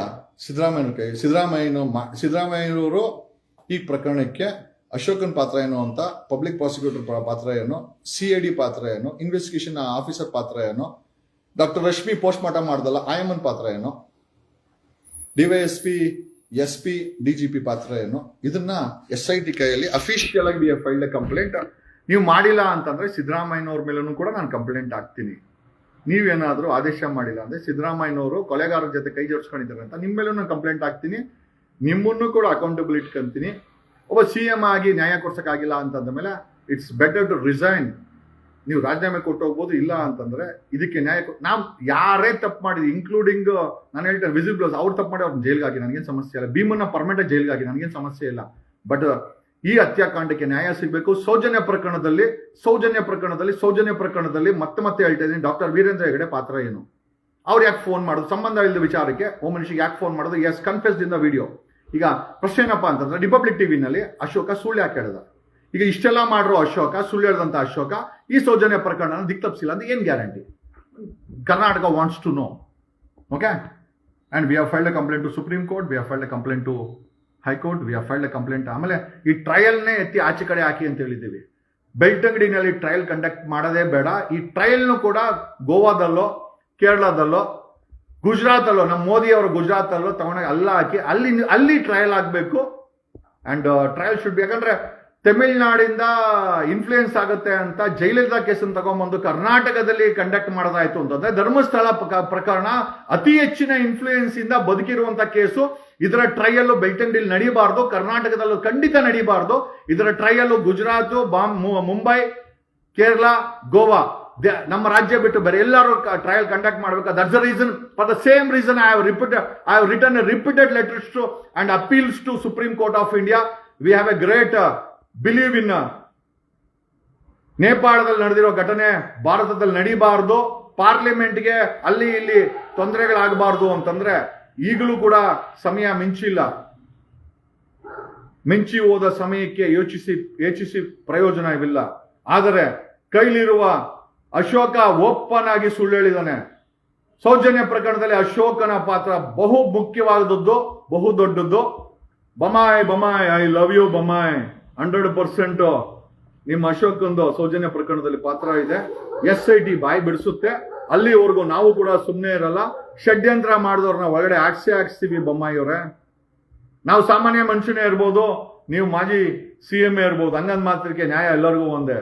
ಸಿದ್ದರಾಮಯ್ಯನ ಕೈ, ಸಿದ್ದರಾಮಯ್ಯನ ಸಿದ್ದರಾಮಯ್ಯನವರು ಈ ಪ್ರಕರಣಕ್ಕೆ ಅಶೋಕನ್ ಪಾತ್ರ ಏನು ಅಂತ ಪಬ್ಲಿಕ್ ಪ್ರಾಸಿಕ್ಯೂಟರ್ ಪಾತ್ರ ಏನು ಸಿ ಐ ಡಿ ಪಾತ್ರ ಏನು ಇನ್ವೆಸ್ಟಿಗೇಷನ್ ಆಫೀಸರ್ ಪಾತ್ರ ಏನು ಡಾಕ್ಟರ್ ರಶ್ಮಿ ಪೋಸ್ಟ್ ಮಾರ್ಟಮ್ ಮಾಡ್ದಲ್ಲ ಆಯಮನ್ ಪಾತ್ರ ಏನು DYSP S P D G P ಪಾತ್ರ ಏನು, ಇದನ್ನ ಎಸ್ ಐ ಟಿ ಕೈಯಲ್ಲಿ ಅಫಿಷಿಯಲ್ ಆಗಿ ಫೈಲ್ಡ್ ಕಂಪ್ಲೇಂಟ್ ನೀವು ಮಾಡಿಲ್ಲ ಅಂತಂದ್ರೆ ಸಿದ್ದರಾಮಯ್ಯನವ್ರ ಮೇಲೂ ಕೂಡ ನಾನು ಕಂಪ್ಲೇಂಟ್ ಹಾಕ್ತೀನಿ. ನೀವೇನಾದ್ರೂ ಆದೇಶ ಮಾಡಿಲ್ಲ ಅಂದರೆ ಸಿದ್ದರಾಮಯ್ಯನವರು ಕೊಲೆಗಾರರ ಜೊತೆ ಕೈ ಜೋಡಿಸ್ಕೊಂಡಿದ್ದಾರೆ ಅಂತ ನಿಮ್ಮ ಮೇಲೂ ನಾನು ಕಂಪ್ಲೇಂಟ್ ಹಾಕ್ತೀನಿ. ನಿಮ್ಮನ್ನು ಕೂಡ ಅಕೌಂಟಬಿಲಿಟಿ ಇಟ್ಕೊಂತೀನಿ ಒಬ್ಬ ಸಿ ಎಂ ಆಗಿ ನ್ಯಾಯ ಕೊಡ್ಸೋಕ್ಕಾಗಿಲ್ಲ ಅಂತಂದ ಮೇಲೆ ಇಟ್ಸ್ ಬೆಟರ್ ಟು ರಿಸೈನ್ ನೀವು ರಾಜೀನಾಮೆ ಕೊಟ್ಟು ಹೋಗ್ಬೋದು, ಇಲ್ಲ ಅಂತಂದ್ರೆ ಇದಕ್ಕೆ ನ್ಯಾಯ ನಾವು ಯಾರೇ ತಪ್ಪು ಮಾಡಿದ್ವಿ ಇನ್ಕ್ಲೂಡಿಂಗ್ ನಾನು ಹೇಳ್ತೇನೆ ವಿಸಿಬ್ಲರ್ಸ್ ಅವ್ರು ತಪ್ಪು ಮಾಡಿ ಅವ್ರನ್ನ ಜೈಲ್ಗಾಗಿ ನನಗೇನು ಸಮಸ್ಯೆ ಇಲ್ಲ. ಭೀಮನ್ನ ಪರ್ಮನೆಂಟ್ ಜೈಲ್ಗಾಗಿ ನನಗೇನು ಸಮಸ್ಯೆ ಇಲ್ಲ. ಬಟ್ ಈ ಹತ್ಯಾಕಾಂಡಕ್ಕೆ ನ್ಯಾಯ ಸಿಗಬೇಕು. ಸೌಜನ್ಯ ಪ್ರಕರಣದಲ್ಲಿ ಸೌಜನ್ಯ ಪ್ರಕರಣದಲ್ಲಿ ಸೌಜನ್ಯ ಪ್ರಕರಣದಲ್ಲಿ ಮತ್ತೆ ಮತ್ತೆ ಹೇಳ್ತಾ ಇದ್ದೀನಿ. ಡಾಕ್ಟರ್ ವೀರೇಂದ್ರ ಹೆಗಡೆ ಪಾತ್ರ ಏನು? ಅವ್ರು ಯಾಕೆ ಫೋನ್ ಮಾಡೋದು? ಸಂಬಂಧ ಇಲ್ಲದ ವಿಚಾರಕ್ಕೆ ಓ ಮನುಷ್ಯಗೆ ಯಾಕೆ ಫೋನ್ ಮಾಡೋದು? Yes confess in the video ಈಗ ಪ್ರಶ್ನೆ ಏನಪ್ಪ ಅಂತಂದ್ರೆ ರಿಪಬ್ಲಿಕ್ ಟಿವಿನಲ್ಲಿ ಅಶೋಕ ಸುಳ್ಳು ಯಾಕೆ ಹೇಳಿದ? ಈಗ ಇಷ್ಟೆಲ್ಲ ಮಾಡಿರೋ ಅಶೋಕ, ಸುಳ್ಳು ಹೇಳಿದಂತ ಅಶೋಕ, ಈ ಸೌಜನ್ಯ ಪ್ರಕರಣ ದಿಕ್ತಪ್ಸಿಲ್ಲ ಅಂತ ಏನ್ guarantee Karnataka wants to know okay and we have filed complaint to Supreme Court we have filed complaint to high court we filed a complaint ಆಮೇಲೆ ಈ ಟ್ರಯಲ್ನೇ ಎತ್ತಿ ಆಚೆ ಕಡೆ ಹಾಕಿ ಅಂತ ಹೇಳಿದ್ದೀವಿ. ಬೆಳ್ತಂಗಡಿನಲ್ಲಿ ಟ್ರಯಲ್ ಕಂಡಕ್ಟ್ ಮಾಡೋದೇ ಬೇಡ. ಈ ಟ್ರಯಲ್ನು ಕೂಡ ಗೋವಾದಲ್ಲೋ, ಕೇರಳದಲ್ಲೋ, ಗುಜರಾತಲ್ಲೋ, ನಮ್ಮ ಮೋದಿ ಅವರು ಗುಜರಾತಲ್ಲೋ ತಗೊಂಡಾಗ ಅಲ್ಲ ಹಾಕಿ, ಅಲ್ಲಿ ಅಲ್ಲಿ ಟ್ರಯಲ್ ಆಗಬೇಕು. ಆ್ಯಂಡ್ ಟ್ರಯಲ್ ಶುಡ್ ಬಿ ಯಾಕಂದರೆ ತಮಿಳ್ನಾಡಿಂದ ಇನ್ಫ್ಲೂಯೆನ್ಸ್ ಆಗುತ್ತೆ ಅಂತ ಜೈಲಲಿತಾ ಕೇಸನ್ನು ತಗೊಂಬಂದು ಕರ್ನಾಟಕದಲ್ಲಿ ಕಂಡಕ್ಟ್ ಮಾಡೋದಾಯಿತು ಅಂತಂದ್ರೆ ಧರ್ಮಸ್ಥಳ ಪ್ರಕ- ಪ್ರಕರಣ ಅತಿ ಹೆಚ್ಚಿನ ಇನ್ಫ್ಲೂಯೆನ್ಸ್ ಇಂದ ಬದುಕಿರುವಂತ ಕೇಸು. ಇದರ ಟ್ರಯಲ್ ಬೆಳ್ತಂಗಡಿಲಿ ನಡೀಬಾರ್ದು, ಕರ್ನಾಟಕದಲ್ಲೂ ಖಂಡಿತ ನಡೀಬಾರ್ದು. ಇದರ ಟ್ರಯಲ್ ಗುಜರಾತ್ ಬಾಂಬ್ ಮುಂಬೈ, ಕೇರಳ, ಗೋವಾ ನಮ್ಮ ರಾಜ್ಯ ಬಿಟ್ಟು ಬೇರೆ ಎಲ್ಲರೂ ಟ್ರಯಲ್ ಕಂಡಕ್ಟ್ ಮಾಡಬೇಕು. That's the reason for the same reason I have repeat I have written repeated letters to and appeals to Supreme Court of India we have a great believe in ನೇಪಾಳದಲ್ಲಿ ನಡೆದಿರೋ ಘಟನೆ, ಭಾರತದಲ್ಲಿ ನಡೀಬಾರ್ದು. ಪಾರ್ಲಿಮೆಂಟ್ಗೆ ಅಲ್ಲಿ ಇಲ್ಲಿ ತೊಂದರೆಗಳಾಗಬಾರ್ದು ಅಂತಂದ್ರೆ ಈಗಲೂ ಕೂಡ ಸಮಯ ಮಿಂಚಿಲ್ಲ. ಮಿಂಚಿ ಹೋದ ಸಮಯಕ್ಕೆ ಯೋಚಿಸಿ ಯೋಚಿಸಿ ಪ್ರಯೋಜನವಿಲ್ಲ. ಆದರೆ ಕೈಲಿರುವ ಅಶೋಕ ಓಪನ್ ಆಗಿ ಸುಳ್ಳು ಹೇಳಿದಾನೆ ಸೌಜನ್ಯ ಪ್ರಕರಣದಲ್ಲಿ ಅಶೋಕನ ಪಾತ್ರ ಬಹು ಮುಖ್ಯವಾದದ್ದು, ಬಹು ದೊಡ್ಡದ್ದು. Bommai Bommai, I love you Bommai. Hundred percent ನಿಮ್ಮ ಅಶೋಕಂದು ಸೌಜನ್ಯ ಪ್ರಕರಣದಲ್ಲಿ ಪಾತ್ರ ಇದೆ. ಎಸ್ ಐ ಟಿ ಬಾಯಿ ಬಿಡಿಸುತ್ತೆ. ಅಲ್ಲಿವರೆಗೂ ನಾವು ಕೂಡ ಸುಮ್ಮನೆ ಇರಲ್ಲ. ಷಡ್ಯಂತ್ರ ಮಾಡಿದವ್ರನ್ನ ಒಳಗಡೆ ಹಾಕ್ಸಿ, ಹಾಕ್ಸ್ತೀವಿ ಬೊಮ್ಮಾಯಿಯವರೇ ನಾವು ಸಾಮಾನ್ಯ ಮನುಷ್ಯನೇ ಇರ್ಬೋದು, ನೀವು ಮಾಜಿ ಸಿ ಎಂ ಇರ್ಬೋದು ಹಂಗಂದ್ ಮಾತ್ರಕ್ಕೆ ನ್ಯಾಯ ಎಲ್ಲರಿಗೂ ಒಂದೇ.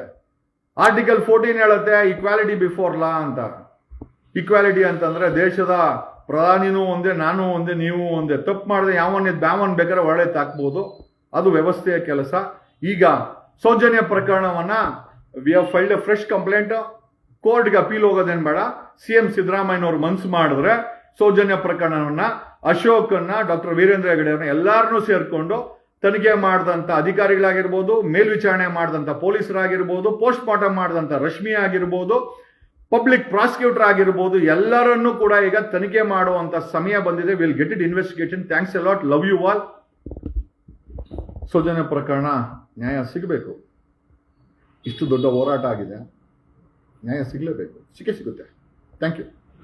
ಆರ್ಟಿಕಲ್ ಫೋರ್ಟೀನ್ ಹೇಳುತ್ತೆ ಈಕ್ವಾಲಿಟಿ ಬಿಫೋರ್ ಲಾ ಅಂತ. ಈಕ್ವಾಲಿಟಿ ಅಂತಂದ್ರೆ ದೇಶದ ಪ್ರಧಾನಿನೂ ಒಂದೇ, ನಾನು ಒಂದೇ, ನೀವು ಒಂದೇ. ತಪ್ಪು ಮಾಡಿದ್ರೆ ಯಾವನ್ನ ಬ್ಯಾವನ್ ಬೇಕಾದ್ರೆ ಒಳ್ಳೆ ತಾಕ್ಬೋದು. ಅದು ವ್ಯವಸ್ಥೆಯ ಕೆಲಸ. ಈಗ Soujanya ಪ್ರಕರಣವನ್ನ we have filed a fresh complaint ಕೋರ್ಟ್ಗೆ ಅಪೀಲ್ ಹೋಗೋದೇನ್ ಬೇಡ. ಸಿ ಎಂ ಸಿದ್ದರಾಮಯ್ಯನವರು ಮನ್ಸು ಮಾಡಿದ್ರೆ ಸೌಜನ್ಯ ಪ್ರಕರಣವನ್ನ ಅಶೋಕನ್ನ, ಡಾಕ್ಟರ್ ವೀರೇಂದ್ರ ಹೆಗಡೆ ಅವ್ರನ್ನ ಎಲ್ಲಾರನ್ನೂ ಸೇರ್ಕೊಂಡು ತನಿಖೆ ಮಾಡಿದಂಥ ಅಧಿಕಾರಿಗಳಾಗಿರ್ಬೋದು, ಮೇಲ್ವಿಚಾರಣೆ ಮಾಡಿದಂಥ ಪೊಲೀಸರಾಗಿರ್ಬೋದು ಪೋಸ್ಟ್ ಮಾರ್ಟಮ್ ಮಾಡಿದಂಥ ರಶ್ಮಿ ಆಗಿರ್ಬೋದು, ಪಬ್ಲಿಕ್ ಪ್ರಾಸಿಕ್ಯೂಟರ್ ಆಗಿರ್ಬೋದು, ಎಲ್ಲರನ್ನೂ ಕೂಡ ಈಗ ತನಿಖೆ ಮಾಡುವಂತ ಸಮಯ ಬಂದಿದೆ. Will get it investigation thanks lot love you all Sowjanya ಪ್ರಕರಣ ನ್ಯಾಯ ಸಿಗಬೇಕು. ಇಷ್ಟು ದೊಡ್ಡ ಹೋರಾಟ ಆಗಿದೆ. ನ್ಯಾಯ ಸಿಗಲೇಬೇಕು. ಸಿಕ್ಕೇ ಸಿಗುತ್ತೆ. Thank you